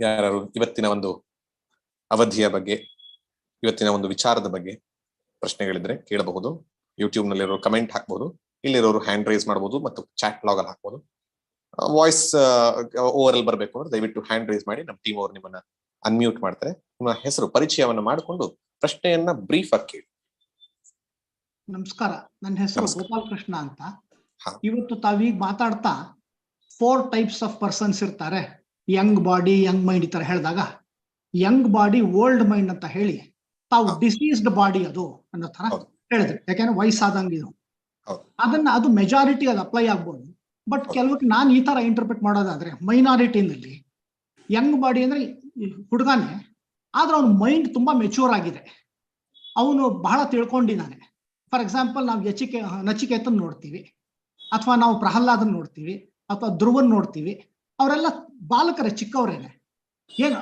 ಯಾರು ಇವತ್ತಿನ ಒಂದು ಅವಧಿಯ ಬಗ್ಗೆ ಇವತ್ತಿನ ಒಂದು ವಿಚಾರದ ಬಗ್ಗೆ ಪ್ರಶ್ನೆಗಳಿದ್ರೆ ಕೇಳಬಹುದು. ಯೂಟ್ಯೂಬ್ ನಲ್ಲಿರೋ ಕಮೆಂಟ್ ಹಾಕ್ಬಹುದು ಇಲ್ಲಿರೋರು ಹ್ಯಾಂಡ್ ರೈಸ್ ಮಾಡಬಹುದು ಮತ್ತು ಚಾಟ್ ಲಾಗ್ ಅಲ್ಲಿ ಹಾಕ್ಬಹುದು ವಾಯ್ಸ್ ಓವರ್ ಅಲ್ಲಿ ಬರಬೇಕು ಅಂದ್ರೆ ದಯವಿಟ್ಟು ಹ್ಯಾಂಡ್ ರೈಸ್ ಮಾಡಿ ನಮ್ಮ ಟೀಮ್ ಅವರು ನಿಮ್ಮನ್ನ ಅನ್ಮ್ಯೂಟ್ ಮಾಡ್ತಾರೆ. ನಿಮ್ಮ ಹೆಸರು ಪರಿಚಯವನ್ನ ಮಾಡಿಕೊಂಡು ಪ್ರಶ್ನೆಯನ್ನ ಬ್ರೀಫ್ ಆಗಿ ಕೇಳಿ. ನಮಸ್ಕಾರ ನನ್ನ ಹೆಸರು. ಗೋಪಾಲ್ ಕೃಷ್ಣ ಅಂತ. ಇವತ್ತು ತಾವೀಗ ಮಾತಾಡ್ತಾ ಫೋರ್ ಟೈಪ್ಸ್ ಆಫ್ ಪರ್ಸನ್ಸ್ ಇರ್ತಾರೆ. ಯಂಗ್ ಬಾಡಿ ಯಂಗ್ ಮೈಂಡ್ ಈ ತರ ಹೇಳಿದಾಗ ಯಂಗ್ ಬಾಡಿ ಓಲ್ಡ್ ಮೈಂಡ್ ಅಂತ ಹೇಳಿ ತಾವು. ಡಿಸೀಸ್ಡ್ ಬಾಡಿ ಅದು ಅನ್ನೋ ತರ ಹೇಳಿದ್ರು. ಯಾಕೆಂದ್ರೆ ವಯಸ್ಸಾದಂಗೆ ಇದು. ಅದನ್ನ ಅದು ಮೆಜಾರಿಟಿ ಅದು ಅಪ್ಲೈ ಆಗ್ಬೋದು. ಬಟ್. ಕೆಲವಕ್ಕೆ ನಾನು ಈ ತರ ಇಂಟರ್ಪ್ರಿಟ್ ಮಾಡೋದಾದ್ರೆ ಮೈನಾರಿಟಿನಲ್ಲಿ ಯಂಗ್ ಬಾಡಿ ಅಂದ್ರೆ ಹುಡುಗನೇ ಆದ್ರೆ ಅವನ ಮೈಂಡ್ ತುಂಬಾ ಮೆಚೂರ್ ಆಗಿದೆ. ಅವನು ಬಹಳ ತಿಳ್ಕೊಂಡಿದ್ದಾನೆ. ಫಾರ್ ಎಕ್ಸಾಂಪಲ್ ನಾವು ಯಚಿಕೆ ನಚಿಕೇತನ್ ನೋಡ್ತೀವಿ. ಅಥವಾ ನಾವು ಪ್ರಹ್ಲಾದನ್ ನೋಡ್ತೀವಿ. ಅಥವಾ ಧ್ರುವನ್ ನೋಡ್ತೀವಿ. ಅವರೆಲ್ಲ ಬಾಲಕರೇ ಚಿಕ್ಕವರೇನೆ. ಏನ್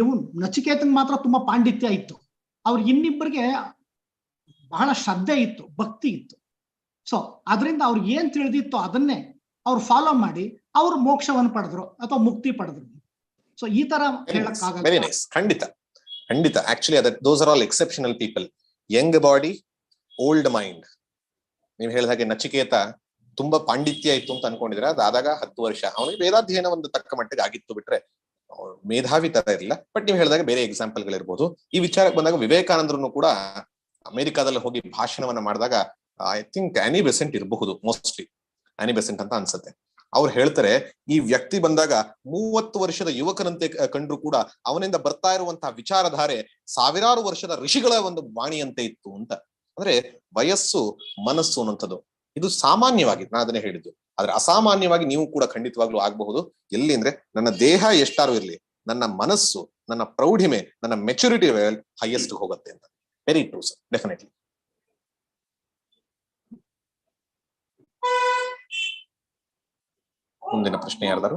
ಇವನ್ ನಚಿಕೇತನ್ ಮಾತ್ರ ತುಂಬಾ ಪಾಂಡಿತ್ಯ ಇತ್ತು. ಅವ್ರ ಇನ್ನಿಬ್ಬರಿಗೆ ಬಹಳ ಶ್ರದ್ಧೆ ಇತ್ತು ಭಕ್ತಿ ಇತ್ತು. ಸೊ ಅದರಿಂದ ಅವ್ರಿಗೆ ಏನ್ ತಿಳಿದಿತ್ತು ಅದನ್ನೇ ಅವ್ರು ಫಾಲೋ ಮಾಡಿ ಅವ್ರು ಮೋಕ್ಷವನ್ನು ಪಡೆದ್ರು ಅಥವಾ ಮುಕ್ತಿ ಪಡೆದ್ರು. ಸೊ ಈ ತರ ವೆರಿ ಹೇಳಕ್ಕಾಗಲ್ಲ ನೈಸ್ ಖಂಡಿತ. ಖಂಡಿತ. ಆಕ್ಚುಲಿ ಅದ those are all exceptional people young body old mind ನೀವು ಹೇಳಿದ ಹಾಗೆ ನಚಿಕೇತ ತುಂಬಾ ಪಾಂಡಿತ್ಯ ಇತ್ತು ಅಂತ ಅನ್ಕೊಂಡಿದ್ರೆ ಅದಾದಾಗ ಹತ್ತು ವರ್ಷ. ಅವನಿಗೆ ವೇದಾಧ್ಯಯನ ಒಂದು ತಕ್ಕ ಮಟ್ಟಿಗೆ ಆಗಿತ್ತು ಬಿಟ್ರೆ ಮೇಧಾವಿ ತರ ಇರಲಿಲ್ಲ. ಬಟ್ ನೀವು ಹೇಳಿದಾಗ ಬೇರೆ ಎಕ್ಸಾಂಪಲ್ ಗಳಿರ್ಬೋದು. ಈ ವಿಚಾರಕ್ಕೆ ಬಂದಾಗ ವಿವೇಕಾನಂದರನ್ನು ಕೂಡ ಅಮೆರಿಕಾದಲ್ಲಿ ಹೋಗಿ ಭಾಷಣವನ್ನ ಮಾಡಿದಾಗ ಐ ಥಿಂಕ್ ಆನಿ ಬೆಸೆಂಟ್ ಇರಬಹುದು ಮೋಸ್ಟ್ಲಿ ಆನಿ ಬೆಸೆಂಟ್ ಅಂತ ಅನ್ಸುತ್ತೆ. ಅವ್ರು ಹೇಳ್ತಾರೆ, ಈ ವ್ಯಕ್ತಿ ಬಂದಾಗ ಮೂವತ್ತು ವರ್ಷದ ಯುವಕನಂತೆ ಕಂಡ್ರು ಕೂಡ ಅವನಿಂದ ಬರ್ತಾ ಇರುವಂತಹ ವಿಚಾರಧಾರೆ ಸಾವಿರಾರು ವರ್ಷದ ಋಷಿಗಳ ಒಂದು ವಾಣಿಯಂತೆ ಇತ್ತು ಅಂತ. ಅಂದ್ರೆ ವಯಸ್ಸು, ಮನಸ್ಸು ಅನ್ನುವಂಥದ್ದು. ಇದು ಸಾಮಾನ್ಯವಾಗಿ ನಾನು ಅದನ್ನೇ ಹೇಳಿದ್ದು. ಆದ್ರೆ ಅಸಾಮಾನ್ಯವಾಗಿ ನೀವು ಕೂಡ ಖಂಡಿತವಾಗ್ಲೂ ಆಗಬಹುದು. ಎಲ್ಲಿ ಅಂದ್ರೆ ನನ್ನ ದೇಹ ಎಷ್ಟಾರು ಇರ್ಲಿ ನನ್ನ ಮನಸ್ಸು ನನ್ನ ಪ್ರೌಢಿಮೆ ನನ್ನ ಮೆಚುರಿಟಿ ಲೆವೆಲ್ ಹೈಯೆಸ್ಟ್ ಹೋಗುತ್ತೆ ಅಂತ. ವೆರಿ ಟ್ರೂ ಸರ್ ಡೆಫಿನೆಟ್ಲಿ ಮುಂದಿನ ಪ್ರಶ್ನೆ ಯಾರ್ದಾರು?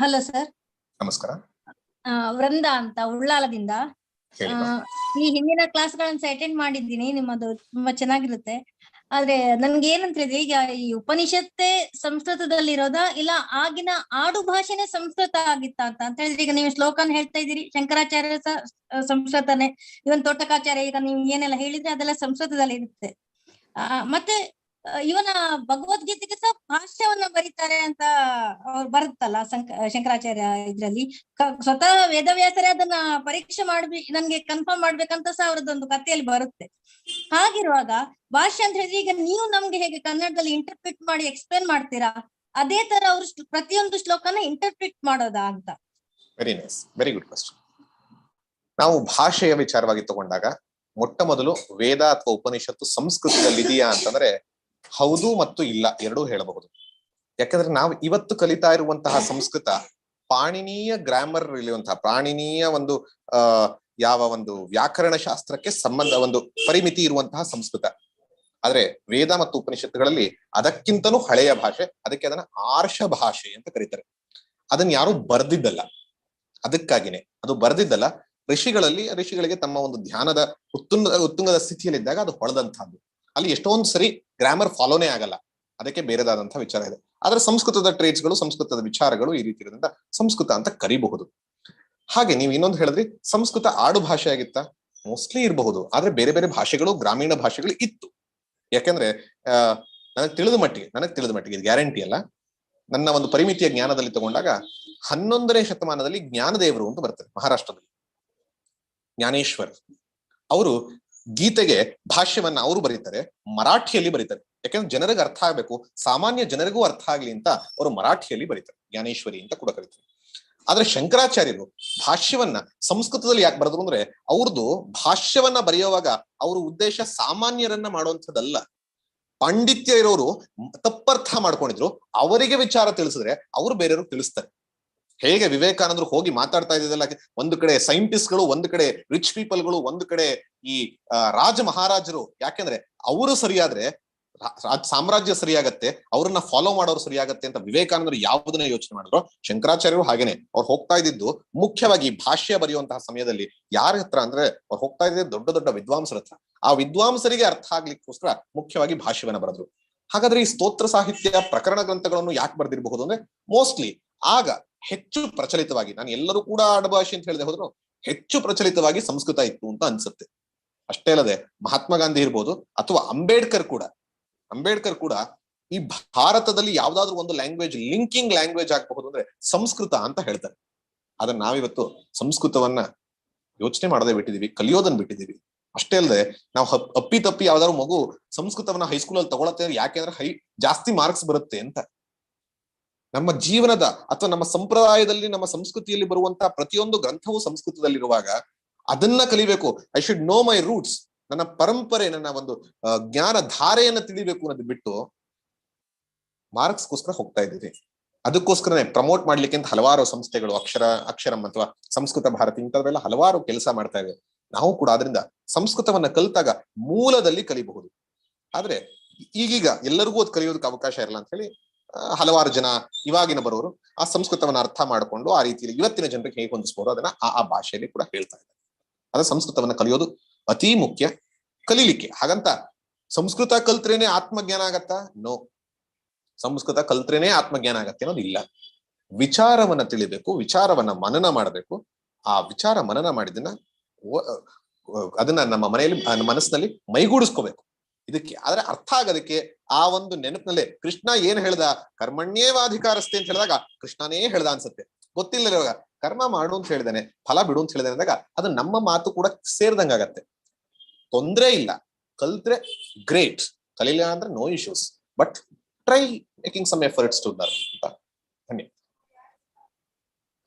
Hello sir. ನಮಸ್ಕಾರ. ವೃಂದ ಅಂತ ಉಳ್ಳಾಲದಿಂದ. ಈ ಹಿಂದಿನ ಕ್ಲಾಸ್ಗಳನ್ನ ಅಟೆಂಡ್ ಮಾಡಿದ್ದೀನಿ ನಿಮ್ಮದು ತುಂಬಾ ಚೆನ್ನಾಗಿರುತ್ತೆ. ಆದ್ರೆ ನನ್ಗೆ ಏನಂತ ಹೇಳಿದ್ರೆ ಈಗ ಈ ಉಪನಿಷತ್ತೇ ಸಂಸ್ಕೃತದಲ್ಲಿರೋದಾ ಇಲ್ಲ ಆಗಿನ ಆಡು ಭಾಷೆನೇ ಸಂಸ್ಕೃತ ಆಗಿತ್ತ ಅಂತ? ಅಂತ ಹೇಳಿದ್ರೆ ಈಗ ನೀವು ಶ್ಲೋಕನ್ ಹೇಳ್ತಾ ಇದ್ದೀರಿ ಶಂಕರಾಚಾರ್ಯ ಸಹ ಸಂಸ್ಕೃತನೇ ಇವನ್ ತೋಟಕಾಚಾರ್ಯ ಈಗ ನೀವು ಏನೆಲ್ಲ ಹೇಳಿದ್ರೆ ಅದೆಲ್ಲ ಸಂಸ್ಕೃತದಲ್ಲಿ ಇರುತ್ತೆ ಆ, ಮತ್ತೆ ಇವನ ಭಗವದ್ಗೀತೆಗೆ ಸಹ ಭಾಷ್ಯವನ್ನ ಬರೀತಾರೆ ಅಂತ ಅವ್ರು ಬರುತ್ತಲ್ಲ ಸಂಕ, ಶಂಕರಾಚಾರ್ಯ ಇದ್ರಲ್ಲಿ. ಸ್ವತಃ ವೇದವ್ಯಾಸರೇ ಅದನ್ನ ಪರೀಕ್ಷೆ ಮಾಡ್ಬಿ, ನನ್ಗೆ ಕನ್ಫರ್ಮ್ ಮಾಡ್ಬೇಕಂತ ಸಹ ಅವ್ರದ್ದೊಂದು ಕಥೆಯಲ್ಲಿ ಬರುತ್ತೆ. ಹಾಗಿರುವಾಗ ಭಾಷೆ ಅಂತ ಹೇಳಿದ್ರೆ ಈಗ ನೀವು ನಮ್ಗೆ ಹೇಗೆ ಕನ್ನಡದಲ್ಲಿ ಇಂಟರ್ಪ್ರಿಟ್ ಮಾಡಿ ಎಕ್ಸ್ಪ್ಲೇನ್ ಮಾಡ್ತೀರಾ? ಅದೇ ತರ ಅವರು ಪ್ರತಿಯೊಂದು ಶ್ಲೋಕನ ಇಂಟರ್ಪ್ರಿಟ್ ಮಾಡೋದಾ ಅಂತ. Very nice very good question ನಾವು ಭಾಷೆಯ ವಿಚಾರವಾಗಿ ತಗೊಂಡಾಗ ಮೊಟ್ಟ ಮೊದಲು ವೇದ ಅಥವಾ ಉಪನಿಷತ್ತು ಸಂಸ್ಕೃತದಲ್ಲಿದೆಯಾ ಅಂತಂದ್ರೆ ಹೌದು ಮತ್ತು ಇಲ್ಲ ಎರಡೂ ಹೇಳಬಹುದು. ಯಾಕಂದ್ರೆ ನಾವು ಇವತ್ತು ಕಲಿತಾ ಇರುವಂತಹ ಸಂಸ್ಕೃತ ಪಾಣಿನೀಯ ಗ್ರಾಮರ್ ಇರುವಂತಹ ಪ್ರಾಣಿನೀಯ ಒಂದು, ಆ, ಯಾವ ಒಂದು ವ್ಯಾಕರಣ ಶಾಸ್ತ್ರಕ್ಕೆ ಸಂಬಂಧ, ಒಂದು ಪರಿಮಿತಿ ಇರುವಂತಹ ಸಂಸ್ಕೃತ. ಆದ್ರೆ ವೇದ ಮತ್ತು ಉಪನಿಷತ್ತುಗಳಲ್ಲಿ ಅದಕ್ಕಿಂತನೂ ಹಳೆಯ ಭಾಷೆ, ಅದಕ್ಕೆ ಅದನ್ನ ಆರ್ಷ ಭಾಷೆ ಅಂತ ಕರೀತಾರೆ. ಅದನ್ನ ಯಾರು ಬರ್ದಿದ್ದಲ್ಲ. ಅದಕ್ಕಾಗಿನೇ ಅದು ಬರ್ದಿದ್ದಲ್ಲ. ಋಷಿಗಳಲ್ಲಿ, ಋಷಿಗಳಿಗೆ ತಮ್ಮ ಒಂದು ಧ್ಯಾನದ ಉತ್ತುಂಗ, ಉತ್ತುಂಗದ ಸ್ಥಿತಿಯಲ್ಲಿದ್ದಾಗ ಅದು ಹೊಳೆದಂತಹದ್ದು ಅಲ್ಲಿ ಎಷ್ಟೊಂದು ಸರಿ ಗ್ರಾಮರ್ ಫಾಲೋನೇ ಆಗಲ್ಲ. ಅದಕ್ಕೆ ಬೇರೆದಾದಂತಹ ವಿಚಾರ ಇದೆ. ಆದ್ರೆ ಸಂಸ್ಕೃತದ ಟ್ರೇಡ್ಸ್ಗಳು ಸಂಸ್ಕೃತದ ವಿಚಾರಗಳು ಈ ರೀತಿ ಇರೋದ್ರಿಂದ ಸಂಸ್ಕೃತ ಅಂತ ಕರಿಬಹುದು. ಹಾಗೆ ನೀವು ಇನ್ನೊಂದು ಹೇಳಿದ್ರಿ, ಸಂಸ್ಕೃತ ಆಡು ಭಾಷೆ ಆಗಿತ್ತಾ? ಮೋಸ್ಟ್ಲಿ ಇರಬಹುದು. ಆದ್ರೆ ಬೇರೆ ಬೇರೆ ಭಾಷೆಗಳು, ಗ್ರಾಮೀಣ ಭಾಷೆಗಳು ಇತ್ತು. ಯಾಕೆಂದ್ರೆ ಅಹ್ ನನಗೆ ತಿಳಿದ ಮಟ್ಟಿಗೆ, ನನಗೆ ತಿಳಿದ ಮಟ್ಟಿಗೆ ಇದು ಗ್ಯಾರಂಟಿ ಅಲ್ಲ. ನನ್ನ ಒಂದು ಪರಿಮಿತಿಯ ಜ್ಞಾನದಲ್ಲಿ ತಗೊಂಡಾಗ ಹನ್ನೊಂದನೇ ಶತಮಾನದಲ್ಲಿ ಜ್ಞಾನದೇವರು ಅಂತ ಬರ್ತಾರೆ ಮಹಾರಾಷ್ಟ್ರದಲ್ಲಿ. ಜ್ಞಾನೇಶ್ವರ್. ಅವರು ಗೀತೆಗೆ ಭಾಷ್ಯವನ್ನ ಅವರು ಬರೀತಾರೆ, ಮರಾಠಿಯಲ್ಲಿ ಬರೀತಾರೆ. ಯಾಕಂದ್ರೆ ಜನರಿಗೆ ಅರ್ಥ ಆಗ್ಬೇಕು, ಸಾಮಾನ್ಯ ಜನರಿಗೂ ಅರ್ಥ ಆಗ್ಲಿ ಅಂತ ಅವರು ಮರಾಠಿಯಲ್ಲಿ ಬರೀತಾರೆ, ಜ್ಞಾನೇಶ್ವರಿ ಅಂತ ಕೂಡ ಕರೀತಾರೆ. ಆದ್ರೆ ಶಂಕರಾಚಾರ್ಯರು ಭಾಷ್ಯವನ್ನ ಸಂಸ್ಕೃತದಲ್ಲಿ ಯಾಕೆ ಬರೆದ್ರು ಅಂದ್ರೆ ಅವ್ರದ್ದು ಭಾಷ್ಯವನ್ನ ಬರೆಯುವಾಗ ಅವ್ರ ಉದ್ದೇಶ ಸಾಮಾನ್ಯರನ್ನ ಮಾಡುವಂಥದ್ದಲ್ಲ. ಪಾಂಡಿತ್ಯ ಇರೋರು ತಪ್ಪರ್ಥ ಮಾಡ್ಕೊಂಡಿದ್ರು, ಅವರಿಗೆ ವಿಚಾರ ತಿಳಿಸಿದ್ರೆ ಅವರು ಬೇರೆಯವ್ರಿಗೆ ತಿಳಿಸ್ತಾರೆ. ಹೇಗೆ ವಿವೇಕಾನಂದರು ಹೋಗಿ ಮಾತಾಡ್ತಾ ಇದ್ದಲ್ಲ ಒಂದು ಕಡೆ ಸೈಂಟಿಸ್ಟ್ಗಳು ಒಂದು ಕಡೆ ರಿಚ್ ಪೀಪಲ್ಗಳು ಒಂದು ಕಡೆ ಈ ರಾಜ ಮಹಾರಾಜರು ಯಾಕೆಂದ್ರೆ ಅವರು ಸರಿಯಾದ್ರೆ ಸಾಮ್ರಾಜ್ಯ ಸರಿಯಾಗತ್ತೆ, ಅವ್ರನ್ನ ಫಾಲೋ ಮಾಡೋರು ಸರಿಯಾಗತ್ತೆ ಅಂತ ವಿವೇಕಾನಂದರು ಯಾವುದನ್ನ ಯೋಚನೆ ಮಾಡಿದ್ರು ಶಂಕರಾಚಾರ್ಯರು ಹಾಗೇನೆ. ಅವ್ರು ಹೋಗ್ತಾ ಇದ್ದಿದ್ದು ಮುಖ್ಯವಾಗಿ ಭಾಷ್ಯ ಬರೆಯುವಂತಹ ಸಮಯದಲ್ಲಿ ಯಾರ ಹತ್ರ ಅಂದ್ರೆ ಅವ್ರು ಹೋಗ್ತಾ ಇದ್ದಿದ್ದು ದೊಡ್ಡ ದೊಡ್ಡ ವಿದ್ವಾಂಸರ ಹತ್ರ. ಆ ವಿದ್ವಾಂಸರಿಗೆ ಅರ್ಥ ಆಗ್ಲಿಕ್ಕೋಸ್ಕರ ಮುಖ್ಯವಾಗಿ ಭಾಷ್ಯವನ್ನ ಬರೆದ್ರು. ಹಾಗಾದ್ರೆ ಈ ಸ್ತೋತ್ರ ಸಾಹಿತ್ಯ ಪ್ರಕರಣ ಗ್ರಂಥಗಳನ್ನು ಯಾಕೆ ಬರೆದಿರಬಹುದು ಅಂದ್ರೆ ಮೋಸ್ಟ್ಲಿ ಆಗ ಹೆಚ್ಚು ಪ್ರಚಲಿತವಾಗಿ, ನಾನು ಎಲ್ಲರೂ ಕೂಡ ಆಡಭಾಷೆ ಅಂತ ಹೇಳಿದೆ ಹೋದ್ರು, ಹೆಚ್ಚು ಪ್ರಚಲಿತವಾಗಿ ಸಂಸ್ಕೃತ ಇತ್ತು ಅಂತ ಅನ್ಸುತ್ತೆ. ಅಷ್ಟೇ ಅಲ್ಲದೆ ಮಹಾತ್ಮ ಗಾಂಧಿ ಇರ್ಬೋದು ಅಥವಾ ಅಂಬೇಡ್ಕರ್ ಕೂಡ. ಅಂಬೇಡ್ಕರ್ ಕೂಡ ಈ ಭಾರತದಲ್ಲಿ ಯಾವ್ದಾದ್ರು ಒಂದು ಲ್ಯಾಂಗ್ವೇಜ್ ಲಿಂಕಿಂಗ್ ಲ್ಯಾಂಗ್ವೇಜ್ ಆಗಬಹುದು ಅಂದ್ರೆ ಸಂಸ್ಕೃತ ಅಂತ ಹೇಳ್ತಾರೆ. ಆದ್ರೆ ನಾವಿವತ್ತು ಸಂಸ್ಕೃತವನ್ನ ಯೋಚನೆ ಮಾಡದೆ ಬಿಟ್ಟಿದೀವಿ ಕಲಿಯೋದನ್ನ ಬಿಟ್ಟಿದೀವಿ. ಅಷ್ಟೇ ಅಲ್ಲದೆ ನಾವು ಅಪ್ಪಿ ತಪ್ಪಿ ಯಾವ್ದಾದ್ರು ಮಗು ಸಂಸ್ಕೃತವನ್ನ ಹೈಸ್ಕೂಲ್ ಅಲ್ಲಿ ತಗೊಳತ್ತೆ ಯಾಕೆಂದ್ರೆ ಹೈ, ಜಾಸ್ತಿ ಮಾರ್ಕ್ಸ್ ಬರುತ್ತೆ ಅಂತ. ನಮ್ಮ ಜೀವನದ ಅಥವಾ ನಮ್ಮ ಸಂಪ್ರದಾಯದಲ್ಲಿ ನಮ್ಮ ಸಂಸ್ಕೃತಿಯಲ್ಲಿ ಬರುವಂತಹ ಪ್ರತಿಯೊಂದು ಗ್ರಂಥವು ಸಂಸ್ಕೃತದಲ್ಲಿರುವಾಗ ಅದನ್ನ ಕಲಿಬೇಕು. I should know my roots ನನ್ನ ಪರಂಪರೆ, ನನ್ನ ಒಂದು ಜ್ಞಾನ ಧಾರೆಯನ್ನು ತಿಳಿಬೇಕು ಅನ್ನೋದು ಬಿಟ್ಟು ಮಾರ್ಕ್ಸ್ಗೋಸ್ಕರ ಹೋಗ್ತಾ ಇದ್ದೀವಿ ಅದಕ್ಕೋಸ್ಕರನೇ ಪ್ರಮೋಟ್ ಮಾಡ್ಲಿಕ್ಕೆ ಅಂತ ಹಲವಾರು ಸಂಸ್ಥೆಗಳು, ಅಕ್ಷರ, ಅಕ್ಷರಂ ಅಥವಾ ಸಂಸ್ಕೃತ ಭಾರತಿ ಇಂಥವೆಲ್ಲ ಹಲವಾರು ಕೆಲಸ ಮಾಡ್ತಾ ಇವೆ. ನಾವು ಕೂಡ ಅದರಿಂದ ಸಂಸ್ಕೃತವನ್ನ ಕಲಿತಾಗ ಮೂಲದಲ್ಲಿ ಕಲಿಬಹುದು. ಆದ್ರೆ ಈಗೀಗ ಎಲ್ಲರಿಗೂ ಅದು ಕಲಿಯೋದಕ್ಕೆ ಅವಕಾಶ ಇರಲ್ಲ ಅಂತ ಹೇಳಿ ಹಲವಾರು ಜನ ಇವಾಗಿನ ಬರೋರು ಆ ಸಂಸ್ಕೃತವನ್ನ ಅರ್ಥ ಮಾಡಿಕೊಂಡು ಆ ರೀತಿಯಲ್ಲಿ ಇವತ್ತಿನ ಜನರಿಗೆ ಹೇಗೆ ಹೊಂದಿಸ್ಬೋದು ಅದನ್ನ ಆ ಭಾಷೆಯಲ್ಲಿ ಕೂಡ ಹೇಳ್ತಾ ಇದ್ದಾರೆ. ಅದ ಸಂಸ್ಕೃತವನ್ನ ಕಲಿಯೋದು ಅತಿ ಮುಖ್ಯ ಕಲೀಲಿಕ್ಕೆ. ಹಾಗಂತ ಸಂಸ್ಕೃತ ಕಲ್ತ್ರೇನೆ ಆತ್ಮಜ್ಞಾನ ಆಗತ್ತಾ? ನೋ ಸಂಸ್ಕೃತ ಕಲ್ತ್ರೇನೆ ಆತ್ಮಜ್ಞಾನ ಆಗತ್ತೆ ಅನ್ನೋದು ಇಲ್ಲ. ವಿಚಾರವನ್ನ ತಿಳಿಬೇಕು, ವಿಚಾರವನ್ನ ಮನನ ಮಾಡಬೇಕು. ಆ ವಿಚಾರ ಮನನ ಮಾಡಿದನ್ನ ಅದನ್ನ ನಮ್ಮ ಮನೆಯಲ್ಲಿ ಮನಸ್ಸಿನಲ್ಲಿ ಮೈಗೂಡಿಸ್ಕೋಬೇಕು. ಇದಕ್ಕೆ, ಆದ್ರೆ ಅರ್ಥ ಆಗೋದಕ್ಕೆ ಆ ಒಂದು ನೆನಪಿನಲ್ಲೇ ಕೃಷ್ಣ ಏನ್ ಹೇಳ್ದ? ಕರ್ಮಣ್ಯೇವಾಧಿಕಾರಸ್ತೆ ಅಂತ ಹೇಳಿದಾಗ ಕೃಷ್ಣನೇ ಹೇಳ್ದ ಅನ್ಸುತ್ತೆ. ಗೊತ್ತಿಲ್ಲ ಕರ್ಮ ಮಾಡು ಅಂತ ಹೇಳಿದಾನೆ ಫಲ ಬಿಡು ಅಂತ ಹೇಳಿದಾನೆ ಅಂದಾಗ ಅದು ನಮ್ಮ ಮಾತು ಕೂಡ ಸೇರ್ದಂಗಾಗತ್ತೆ ತೊಂದ್ರೆ ಇಲ್ಲ ಕಲ್ತ್ರೆ ಗ್ರೇಟ್ ಕಲೀಲ ಅಂದ್ರೆ no issues but try making some efforts to learn ಅಂತ ಧನ್ಯ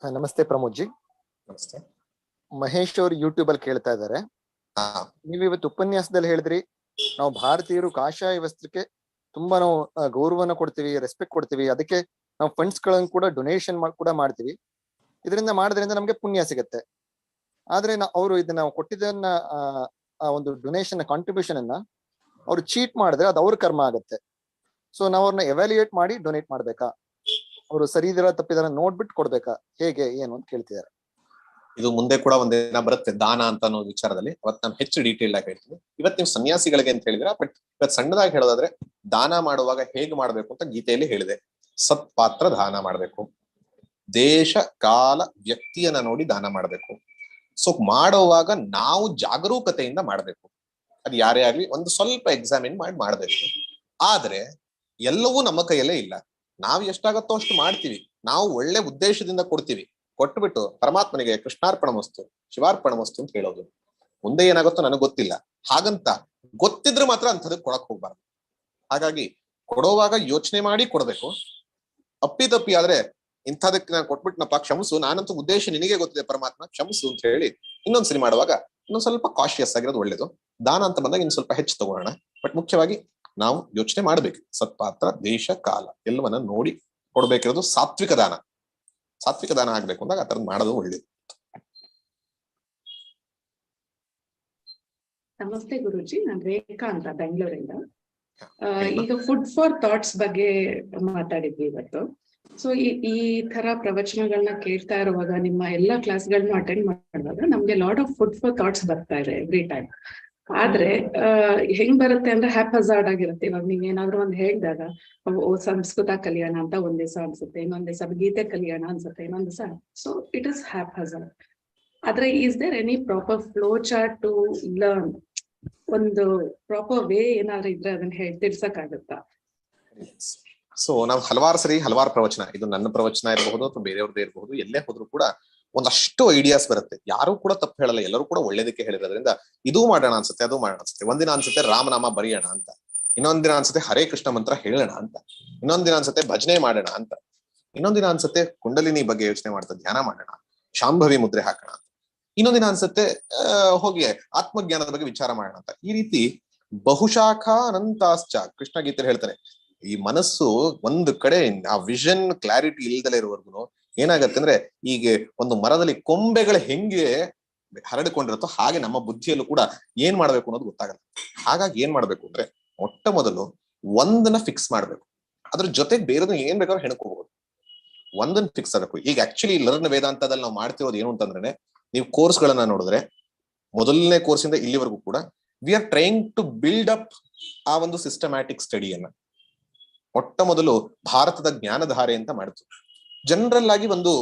ನಮಸ್ತೆ ಪ್ರಮೋದ್ ಜಿ ನಮಸ್ತೆ. ಮಹೇಶ್ ಅವ್ರು ಯೂಟ್ಯೂಬ್ ಅಲ್ಲಿ ಕೇಳ್ತಾ ಇದ್ದಾರೆ. ನೀವು ಇವತ್ತು ಉಪನ್ಯಾಸದಲ್ಲಿ ಹೇಳಿದ್ರಿ ನಾವು ಭಾರತೀಯರು ಕಾಷಾಯ ವಸ್ತ್ರಕ್ಕೆ ತುಂಬಾ ನಾವು ಗೌರವನ ಕೊಡ್ತೀವಿ ರೆಸ್ಪೆಕ್ಟ್ ಕೊಡ್ತೀವಿ ಅದಕ್ಕೆ ನಾವು ಫಂಡ್ಸ್ ಗಳನ್ನ ಕೂಡ ಡೊನೇಷನ್ ಕೂಡ ಮಾಡ್ತೀವಿ. ಇದರಿಂದ ಮಾಡೋದ್ರಿಂದ ನಮ್ಗೆ ಪುಣ್ಯ ಸಿಗುತ್ತೆ. ಆದ್ರೆ ಅವರು ಇದನ್ನ ಕೊಟ್ಟಿದ್ದನ್ನ ಆ, ಒಂದು ಡೊನೇಷನ್ ಕಾಂಟ್ರಿಬ್ಯೂಷನ್ ಅನ್ನ ಅವ್ರು ಚೀಟ್ ಮಾಡಿದ್ರೆ ಅದು ಅವ್ರ ಕರ್ಮ ಆಗುತ್ತೆ. ಸೊ ನಾವು ಅವ್ರನ್ನ ಎವ್ಯಾಲ್ಯೂಯೇಟ್ ಮಾಡಿ ಡೊನೇಟ್ ಮಾಡ್ಬೇಕಾ? ಅವರು ಸರಿ ಇದರ ತಪ್ಪಿದಾರ ನೋಡ್ಬಿಟ್ಟು ಕೊಡ್ಬೇಕಾ? ಹೇಗೆ ಏನು ಅಂತ ಕೇಳ್ತಿದ್ದಾರೆ ಇದು ಮುಂದೆ ಕೂಡ ಒಂದಿನ ಬರುತ್ತೆ ದಾನ ಅಂತ ಅನ್ನೋ ವಿಚಾರದಲ್ಲಿ. ಅವತ್ತು ನಾನು ಹೆಚ್ಚು ಡೀಟೇಲ್ ಆಗಿ ಹೇಳ್ತೀನಿ. ಇವತ್ತು ನೀವು ಸನ್ಯಾಸಿಗಳಿಗೆ ಅಂತ ಹೇಳಿದ್ರ ಬಟ್ ಇವತ್ತು ಸಣ್ಣದಾಗಿ ಹೇಳೋದಾದ್ರೆ ದಾನ ಮಾಡುವಾಗ ಹೇಗೆ ಮಾಡ್ಬೇಕು ಅಂತ ಗೀತೆಯಲ್ಲಿ ಹೇಳಿದೆ. ಸತ್ಪಾತ್ರ ದಾನ ಮಾಡ್ಬೇಕು. ದೇಶ, ಕಾಲ, ವ್ಯಕ್ತಿಯನ್ನ ನೋಡಿ ದಾನ ಮಾಡಬೇಕು. ಸೊ ಮಾಡುವಾಗ ನಾವು ಜಾಗರೂಕತೆಯಿಂದ ಮಾಡಬೇಕು. ಅದು ಯಾರೇ ಆಗ್ಲಿ ಒಂದು ಸ್ವಲ್ಪ ಎಕ್ಸಾಮಿನ್ ಮಾಡಿ ಮಾಡಬೇಕು. ಆದ್ರೆ ಎಲ್ಲವೂ ನಮ್ಮ ಕೈಯಲ್ಲೇ ಇಲ್ಲ. ನಾವು ಎಷ್ಟಾಗತ್ತೋ ಅಷ್ಟು ಮಾಡ್ತೀವಿ. ನಾವು ಒಳ್ಳೆ ಉದ್ದೇಶದಿಂದ ಕೊಡ್ತೀವಿ. ಕೊಟ್ಬಿಟ್ಟು ಪರಮಾತ್ಮನಿಗೆ ಕೃಷ್ಣಾರ್ಪಣ ವಸ್ತು ಶಿವಾರ್ಪಣ ವಸ್ತು ಅಂತ ಹೇಳೋದು. ಮುಂದೆ ಏನಾಗುತ್ತೋ ನನಗೆ ಗೊತ್ತಿಲ್ಲ. ಹಾಗಂತ ಗೊತ್ತಿದ್ರೆ ಮಾತ್ರ ಅಂಥದಕ್ಕೆ ಕೊಡಕ್ ಹೋಗ್ಬಾರ್ದು. ಹಾಗಾಗಿ ಕೊಡೋವಾಗ ಯೋಚನೆ ಮಾಡಿ ಕೊಡಬೇಕು. ಅಪ್ಪಿತಪ್ಪಿ ಆದ್ರೆ ಇಂಥದಕ್ಕೆ ನಾನು ಕೊಟ್ಬಿಟ್ನಪ್ಪ ಕ್ಷಮಸು. ನಾನಂತೂ ಉದ್ದೇಶ ನಿನಗೆ ಗೊತ್ತಿದೆ ಪರಮಾತ್ಮ. ಕ್ಷಮಸು ಅಂತ ಹೇಳಿ ಇನ್ನೊಂದ್ಸರಿ ಮಾಡುವಾಗ ಇನ್ನೊಂದು ಸ್ವಲ್ಪ ಕಾಶಿಯಸ್ ಆಗಿರೋದು ಒಳ್ಳೇದು. ದಾನ ಅಂತ ಬಂದಾಗ ಇನ್ನು ಸ್ವಲ್ಪ ಹೆಚ್ಚು ತಗೊಳ್ಳೋಣ. ಬಟ್ ಮುಖ್ಯವಾಗಿ ನಾವು ಯೋಚನೆ ಮಾಡ್ಬೇಕು. ಸತ್ಪಾತ್ರ ದೇಶ ಕಾಲ ಎಲ್ಲವನ್ನ ನೋಡಿ ಕೊಡ್ಬೇಕಿರೋದು ಸಾತ್ವಿಕ ದಾನ. ಸಾತ್ವಿಕ ದಾನ ಆಗ್ಬೇಕು ಅಂದಾಗ ಆ ಮಾಡೋದು ಒಳ್ಳೇದು. ನಮಸ್ತೆ ಗುರುಜಿ. ನಾನ್ ರೇಖಾ ಅಂತ ಬೆಂಗಳೂರಿಂದ. ಈಗ ಫುಡ್ ಫಾರ್ ಥಾಟ್ಸ್ ಬಗ್ಗೆ ಮಾತಾಡಿದ್ವಿ ಇವತ್ತು. ಸೊ ಈ ತರ ಪ್ರವಚನಗಳನ್ನ ಕೇಳ್ತಾ ಇರುವಾಗ ನಿಮ್ಮ ಎಲ್ಲಾ ಕ್ಲಾಸ್ಗಳನ್ನ ಅಟೆಂಡ್ ಮಾಡುವಾಗ ನಮ್ಗೆ lot of food for thoughts ಬರ್ತಾ ಇದೆ ಎವ್ರಿ ಟೈಮ್ ಆದ್ರೆ ಹೆಂಗ್ ಬರುತ್ತೆ ಅಂದ್ರೆ ಹ್ಯಾಪ್ ಹಜಾರ್ಡ್ ಆಗಿರುತ್ತೆ. ಇವಾಗ ನೀವ್ ಏನಾದ್ರು ಒಂದ್ ಹೇಳಿದಾಗ ಓ, ಸಂಸ್ಕೃತ ಕಲ್ಯಾಣ ಅಂತ ಒಂದ್ ದಿವಸ ಅನ್ಸುತ್ತೆ ಇನ್ನೊಂದ್ ದಿವಸ ಗೀತೆ ಕಲ್ಯಾಣ ಅನ್ಸುತ್ತೆ ಇನ್ನೊಂದ್ ದಿವಸ. So it is haphazard ಆದ್ರೆ is there any proper flow chart to learn ಒಂದು ಪ್ರಾಪರ್ ವೇ ಏನಾದ್ರು ಇದ್ರೆ ಅದನ್ನ ಹೇಳಿ ತಿಳ್ಸಕ್ಕಾಗತ್ತಾ ಸೊ ನಾವು ಹಲವಾರು ಸರಿ ಹಲವಾರು ಪ್ರವಚನ, ಇದು ನನ್ನ ಪ್ರವಚನ ಇರಬಹುದು ಅಥವಾ ಬೇರೆಯವ್ರದ್ದೇ ಇರಬಹುದು, ಎಲ್ಲೇ ಹೋದ್ರು ಕೂಡ ಒಂದಷ್ಟು ಐಡಿಯಾಸ್ ಬರುತ್ತೆ. ಯಾರು ಕೂಡ ತಪ್ಪು ಹೇಳಲ್ಲ, ಎಲ್ಲರೂ ಕೂಡ ಒಳ್ಳೇದಕ್ಕೆ ಹೇಳಿರೋದ್ರಿಂದ ಇದು ಮಾಡೋಣ ಅನ್ಸುತ್ತೆ, ಅದು ಮಾಡೋಣ ಅನ್ಸುತ್ತೆ. ಒಂದಿನ ಅನ್ಸುತ್ತೆ ರಾಮನಾಮ ಬರೆಯೋಣ ಅಂತ. ಇನ್ನೊಂದ್ ದಿನ ಅನ್ಸುತ್ತೆ, ಹರೇ ಕೃಷ್ಣ ಮಂತ್ರ ಹೇಳೋಣ ಅಂತ. ಇನ್ನೊಂದಿನ ದಿನ ಅನ್ಸುತ್ತೆ, ಭಜನೆ ಮಾಡೋಣ ಅಂತ. ಇನ್ನೊಂದಿನ ದಿನ ಅನ್ಸುತ್ತೆ, ಕುಂಡಲಿನಿ ಬಗ್ಗೆ ಯೋಚನೆ ಮಾಡ್ತಾ ಧ್ಯಾನ ಮಾಡೋಣ, ಶಾಂಭವಿ ಮುದ್ರೆ ಹಾಕೋಣ ಅಂತ. ಇನ್ನೊಂದ್ ದಿನ ಅನ್ಸುತ್ತೆ ಹೋಗಿ ಆತ್ಮಜ್ಞಾನದ ಬಗ್ಗೆ ವಿಚಾರ ಮಾಡೋಣ ಅಂತ. ಈ ರೀತಿ ಬಹುಶಾಖ ಅನಂತಾಶ್ಚ ಕೃಷ್ಣ ಗೀತೆ ಹೇಳ್ತಾನೆ ಈ ಮನಸ್ಸು ಒಂದು ಕಡೆ ಆ ವಿಷನ್ ಕ್ಲಾರಿಟಿ ಇಲ್ದಲೇ ಇರುವವರೆಗೂ ಏನಾಗತ್ತೆ ಅಂದ್ರೆ ಈಗ ಒಂದು ಮರದಲ್ಲಿ ಕೊಂಬೆಗಳು ಹೆಂಗೆ ಹರಡಿಕೊಂಡಿರುತ್ತೋ ಹಾಗೆ ನಮ್ಮ ಬುದ್ಧಿಯಲ್ಲೂ ಕೂಡ ಏನ್ ಮಾಡ್ಬೇಕು ಅನ್ನೋದು ಗೊತ್ತಾಗಲ್ಲ. ಹಾಗಾಗಿ ಏನ್ ಮಾಡ್ಬೇಕು ಅಂದ್ರೆ ಮೊಟ್ಟ ಮೊದಲು ಒಂದನ್ನ ಫಿಕ್ಸ್ ಮಾಡ್ಬೇಕು. ಅದ್ರ ಜೊತೆಗೆ ಬೇರೆದು ಏನ್ ಬೇಕಾದ್ರೂ ಹೆಣ್ಕೋಬಹುದು ಒಂದನ್ನ ಫಿಕ್ಸ್ ಆಗಬೇಕು. ಈಗ ಆಕ್ಚುಲಿ ಲರ್ನ್ ವೇದಾಂತದಲ್ಲಿ ನಾವು ಮಾಡ್ತಿರೋದು ಏನು ಅಂತಂದ್ರೆ ನೀವು ಕೋರ್ಸ್ ಗಳನ್ನ ನೋಡಿದ್ರೆ ಮೊದಲನೇ ಕೋರ್ಸಿಂದ ಇಲ್ಲಿವರೆಗೂ ಕೂಡ we are trying to build up ಆ ಒಂದು ಸಿಸ್ಟಮ್ಯಾಟಿಕ್ ಸ್ಟಡಿಯನ್ನ ಮೊಟ್ಟ ಮೊದಲು ಭಾರತದ ಜ್ಞಾನಧಾರೆ ಅಂತ ಮಾಡಿತು. ಜನರಲ್ ಆಗಿ ಒಂದು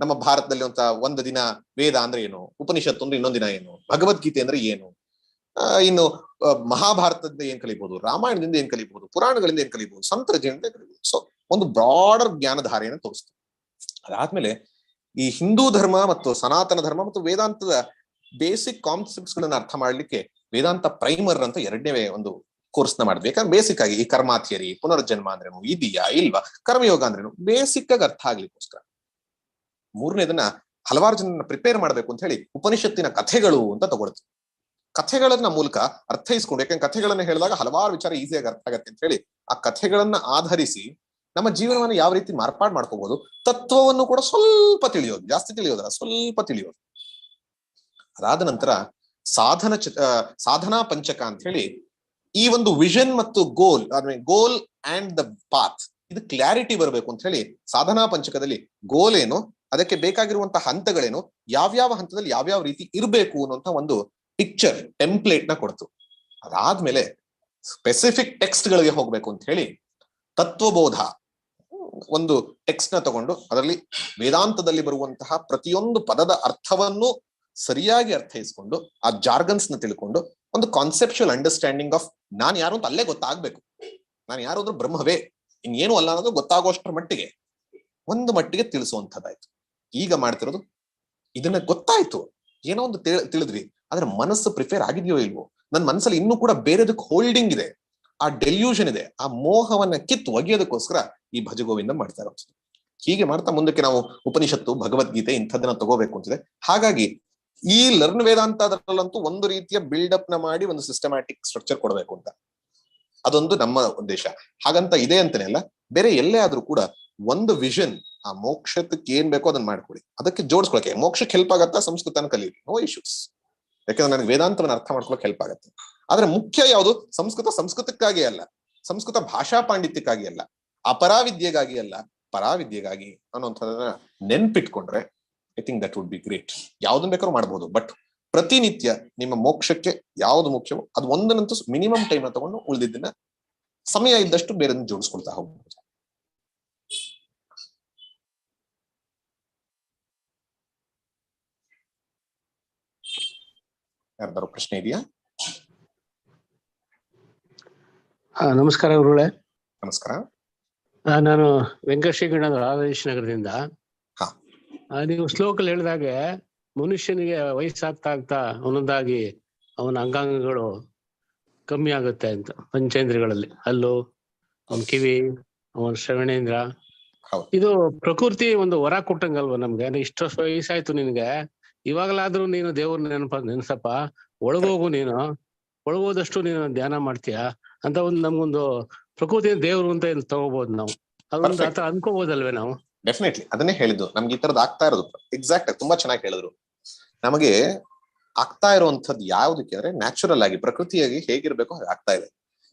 ನಮ್ಮ ಭಾರತದಲ್ಲಿ ಅಂತ ಒಂದು ದಿನ ವೇದ ಅಂದ್ರೆ ಏನು? ಉಪನಿಷತ್ತು ಅಂದ್ರೆ ಇನ್ನೊಂದಿನ ದಿನ ಏನು? ಭಗವದ್ಗೀತೆ ಅಂದ್ರೆ ಏನು? ಇನ್ನು ಮಹಾಭಾರತದಿಂದ ಏನ್ ಕಲಿಬಹುದು ರಾಮಾಯಣದಿಂದ ಏನ್ ಕಲಿಬಹುದು ಪುರಾಣಗಳಿಂದ ಏನ್ ಕಲಿಬಹುದು ಸಂತರ ಜೀವನದಿಂದ ಕಲಿಬಹುದು ಸೊ ಒಂದು ಬ್ರಾಡರ್ ಜ್ಞಾನಧಾರೆಯನ್ನು ತೋರಿಸ್ತು. ಅದಾದ್ಮೇಲೆ ಈ ಹಿಂದೂ ಧರ್ಮ ಮತ್ತು ಸನಾತನ ಧರ್ಮ ಮತ್ತು ವೇದಾಂತದ ಬೇಸಿಕ್ ಕಾನ್ಸೆಪ್ಟ್ಸ್ ಗಳನ್ನ ಅರ್ಥ ಮಾಡ್ಲಿಕ್ಕೆ ವೇದಾಂತ ಪ್ರೈಮರ್ ಅಂತ ಎರಡನೇ ಒಂದು ಕೋರ್ಸ್ನ ಮಾಡಿದ್ವಿ ಯಾಕಂದ್ರೆ ಬೇಸಿಕ್ ಆಗಿ ಈ ಕರ್ಮ ಥಿಯರಿ ಪುನರ್ಜನ್ಮ ಅಂದ್ರೇನು ಇದೆಯಾ ಇಲ್ವಾ? ಕರ್ಮಯೋಗ ಅಂದ್ರೇನು ಬೇಸಿಕ್ ಆಗಿ ಅರ್ಥ ಆಗ್ಲಿಕ್ಕೋಸ್ಕರ. ಮೂರನೇದನ್ನ ಹಲವಾರು ಜನ ಪ್ರಿಪೇರ್ ಮಾಡ್ಬೇಕು ಅಂತ ಹೇಳಿ ಉಪನಿಷತ್ತಿನ ಕಥೆಗಳು ಅಂತ ತಗೊಳ್ತೀವಿ. ಕಥೆಗಳನ್ನ ಮೂಲಕ ಅರ್ಥೈಸ್ಕೊಂಡು, ಯಾಕಂದ್ರೆ ಕಥೆಗಳನ್ನ ಹೇಳಿದಾಗ ಹಲವಾರು ವಿಚಾರ ಈಸಿಯಾಗಿ ಅರ್ಥ ಆಗತ್ತೆ ಅಂತ ಹೇಳಿ ಆ ಕಥೆಗಳನ್ನ ಆಧರಿಸಿ ನಮ್ಮ ಜೀವನವನ್ನು ಯಾವ ರೀತಿ ಮಾರ್ಪಾಡು ಮಾಡ್ಕೋಬಹುದು ತತ್ವವನ್ನು ಕೂಡ ಸ್ವಲ್ಪ ತಿಳಿಯೋದು, ಜಾಸ್ತಿ ತಿಳಿಯೋದಲ್ಲ, ಸ್ವಲ್ಪ ತಿಳಿಯೋದು. ಅದಾದ ನಂತರ ಸಾಧನ ಚ ಸಾಧನಾ ಪಂಚಕ ಅಂತ ಹೇಳಿ ಈ ಒಂದು ವಿಷನ್ ಮತ್ತು ಗೋಲ್ ಅಂದ್ರೆ ಗೋಲ್ ಅಂಡ್ ದ ಪಾತ್ ಇದು ಕ್ಲಾರಿಟಿ ಬರಬೇಕು ಅಂತ ಹೇಳಿ ಸಾಧನಾ ಪಂಚಕದಲ್ಲಿ ಗೋಲ್ ಏನು, ಅದಕ್ಕೆ ಬೇಕಾಗಿರುವಂತಹ ಹಂತಗಳೇನು, ಯಾವ್ಯಾವ ಹಂತದಲ್ಲಿ ಯಾವ್ಯಾವ ರೀತಿ ಇರಬೇಕು ಅನ್ನುವಂತ ಒಂದು ಪಿಕ್ಚರ್ ಟೆಂಪ್ಲೇಟ್ನ ಕೊಡ್ತು. ಅದಾದ್ಮೇಲೆ ಸ್ಪೆಸಿಫಿಕ್ ಟೆಕ್ಸ್ಟ್ ಗಳಿಗೆ ಹೋಗ್ಬೇಕು ಅಂತ ಹೇಳಿ ತತ್ವಬೋಧ ಒಂದು ಟೆಕ್ಸ್ಟ್ನ ತಗೊಂಡು ಅದರಲ್ಲಿ ವೇದಾಂತದಲ್ಲಿ ಬರುವಂತಹ ಪ್ರತಿಯೊಂದು ಪದದ ಅರ್ಥವನ್ನು ಸರಿಯಾಗಿ ಅರ್ಥೈಸ್ಕೊಂಡು ಆ ಜಾರ್ಗನ್ಸ್ನ ತಿಳ್ಕೊಂಡು ಒಂದು ಕಾನ್ಸೆಪ್ಚುಯಲ್ ಅಂಡರ್ಸ್ಟ್ಯಾಂಡಿಂಗ್ ಆಫ್ ನಾನು ಯಾರು ಅಂತ ಅಲ್ಲೇ ಗೊತ್ತಾಗ್ಬೇಕು. ನಾನು ಯಾರು ಅಂದ್ರೆ ಬ್ರಹ್ಮವೇ, ಇನ್ನೇನು ಅಲ್ಲ ಅನ್ನೋದು ಗೊತ್ತಾಗೋಷ್ಟರ ಮಟ್ಟಿಗೆ, ಒಂದು ಮಟ್ಟಿಗೆ ತಿಳಿಸುವಂಥದ್ದಾಯ್ತು. ಈಗ ಮಾಡ್ತಿರೋದು ಇದನ್ನ ಗೊತ್ತಾಯ್ತು. ಏನೋ ಒಂದು ತಿಳ್- ತಿಳಿದ್ವಿ. ಆದ್ರೆ ಮನಸ್ಸು ಪ್ರಿಫೇರ್ ಆಗಿದೆಯೋ ಇಲ್ವೋ? ನನ್ನ ಮನಸ್ಸಲ್ಲಿ ಇನ್ನೂ ಕೂಡ ಬೇರೆದಕ್ಕೆ ಹೋಲ್ಡಿಂಗ್ ಇದೆ. ಆ ಡೆಲ್ಯೂಷನ್ ಇದೆ. ಆ ಮೋಹವನ್ನ ಕಿತ್ತು ಒಗೆಯೋದಕ್ಕೋಸ್ಕರ ಈ ಭಜಗೋವಿಂದ ಮಾಡ್ತಾ ಇರೋದು. ಹೀಗೆ ಮಾಡ್ತಾ ಮುಂದಕ್ಕೆ ನಾವು ಉಪನಿಷತ್ತು, ಭಗವದ್ಗೀತೆ ಇಂಥದ್ದನ್ನ ತಗೋಬೇಕು ಅಂತಿದೆ. ಹಾಗಾಗಿ ಈ ಲರ್ನ್ ವೇದಾಂತ ಅದರಲ್ಲಂತೂ ಒಂದು ರೀತಿಯ ಬಿಲ್ಡ್ ಅಪ್ನ ಮಾಡಿ ಒಂದು ಸಿಸ್ಟಮ್ಯಾಟಿಕ್ ಸ್ಟ್ರಕ್ಚರ್ ಕೊಡಬೇಕು ಅಂತ. ಅದೊಂದು ನಮ್ಮ ಉದ್ದೇಶ. ಹಾಗಂತ ಇದೆ ಅಂತಾನೆ ಅಲ್ಲ, ಬೇರೆ ಎಲ್ಲೇ ಆದ್ರೂ ಕೂಡ ಒಂದು ವಿಷನ್ ಆ ಮೋಕ್ಷಕ್ಕೆ ಏನ್ ಬೇಕೋ ಅದನ್ನ ಮಾಡ್ಕೊಡಿ. ಅದಕ್ಕೆ ಜೋಡಿಸ್ಕೊಳಕ್ಕೆ. ಮೋಕ್ಷಕ್ಕೆ ಹೆಲ್ಪ್ ಆಗತ್ತಾ? ಸಂಸ್ಕೃತನ ಕಲೀರಿ ನೋ ಇಶ್ಯೂಸ್ ಯಾಕಂದ್ರೆ ನನಗೆ ವೇದಾಂತವನ್ನ ಅರ್ಥ ಮಾಡ್ಕೊಳಕ್ ಹೆಲ್ಪ್ ಆಗುತ್ತೆ. ಆದ್ರೆ ಮುಖ್ಯ ಯಾವುದು? ಸಂಸ್ಕೃತ ಸಂಸ್ಕೃತಕ್ಕಾಗಿ ಅಲ್ಲ. ಸಂಸ್ಕೃತ ಭಾಷಾ ಪಾಂಡಿತ್ಯಕ್ಕಾಗಿ ಅಲ್ಲ. ಅಪರಾವಿದ್ಯೆಗಾಗಿ ಅಲ್ಲ. ಪರಾವಿದ್ಯೆಗಾಗಿ ಅನ್ನೋಂಥದನ್ನ ನೆನ್ಪಿಟ್ಕೊಂಡ್ರೆ I think that would be great ಯಾವ್ದನ್ನ ಬೇಕಾದ್ರೂ ಮಾಡಬಹುದು ಬಟ್ ಪ್ರತಿನಿತ್ಯ ನಿಮ್ಮ ಮೋಕ್ಷಕ್ಕೆ ಯಾವ್ದು ಮುಖ್ಯವೋ ಅದು ಒಂದನಂತೂ ಮಿನಿಮಮ್ ಟೈಮ್ ತಗೊಂಡು ಉಳಿದಿದ್ದನ್ನ ಸಮಯ ಇದ್ದಷ್ಟು ಬೇರೆ ಜೋಡಿಸ್ಕೊಳ್ತಾ ಹೋಗ್ಬೋದು. ಯಾರ್ದಾರು ಪ್ರಶ್ನೆ ಇದೆಯಾ? ನಮಸ್ಕಾರ ಗುರುಳೆ ನಮಸ್ಕಾರ. ನಾನು ನಾನು ಶ್ರೀಗಣ್ಣ ರಾಜೇಶ್ ನಗರದಿಂದ ನೀವು ಶ್ಲೋಕಲ್ಲಿ ಹೇಳಿದಾಗೆ ಮನುಷ್ಯನಿಗೆ ವಯಸ್ಸಾಗ್ತಾ ಆಗ್ತಾ ಒಂದೊಂದಾಗಿ ಅವನ ಅಂಗಾಂಗಗಳು ಕಮ್ಮಿ ಆಗುತ್ತೆ ಅಂತ ಪಂಚೇಂದ್ರಗಳಲ್ಲಿ ಹಲ್ಲು ಅವನ್ ಕಿವಿ ಅವನ ಶ್ರವಣೇಂದ್ರ. ಇದು ಪ್ರಕೃತಿ ಒಂದು ವರ ಕೊಟ್ಟಂಗಲ್ವಾ ನಮ್ಗೆ? ಇಷ್ಟ ವಯಸ್ಸಾಯ್ತು ನಿನ್ಗೆ. ಇವಾಗಲಾದ್ರೂ ನೀನು ದೇವ್ರ ನೆನಪ ನೆನ್ಸಪ್ಪ. ಒಳಗೋಗು ನೀನು. ಒಳಗೋದಷ್ಟು ನೀನು ಧ್ಯಾನ ಮಾಡ್ತೀಯ? ಅಂತ ಒಂದು ನಮ್ಗೊಂದು ಪ್ರಕೃತಿ ದೇವ್ರು ಅಂತ ಇಲ್ಲಿ ತಗೋಬಹುದು ನಾವು. ಅದೊಂದು. ಆತರ ಅನ್ಕೋಬಹುದಲ್ವೇ ನಾವು? ಡೆಫಿನೆಟ್ಲಿ ಅದನ್ನೇ ಹೇಳಿದ್ದು. ನಮ್ಗೆ ಈ ತರದ್ ಆಗ್ತಾ ಇರೋದು. ಎಕ್ಸಾಕ್ಟ್ ತುಂಬಾ ಚೆನ್ನಾಗಿ ಹೇಳಿದ್ರು. ನಮಗೆ ಆಗ್ತಾ ಇರುವಂತದ್ದು ಯಾವ್ದಕ್ಕೆ ಅಂದ್ರೆ ನ್ಯಾಚುರಲ್ ಆಗಿ, ಪ್ರಕೃತಿಯಾಗಿ ಹೇಗಿರ್ಬೇಕು ಹಾಗೆ ಆಗ್ತಾ ಇದೆ.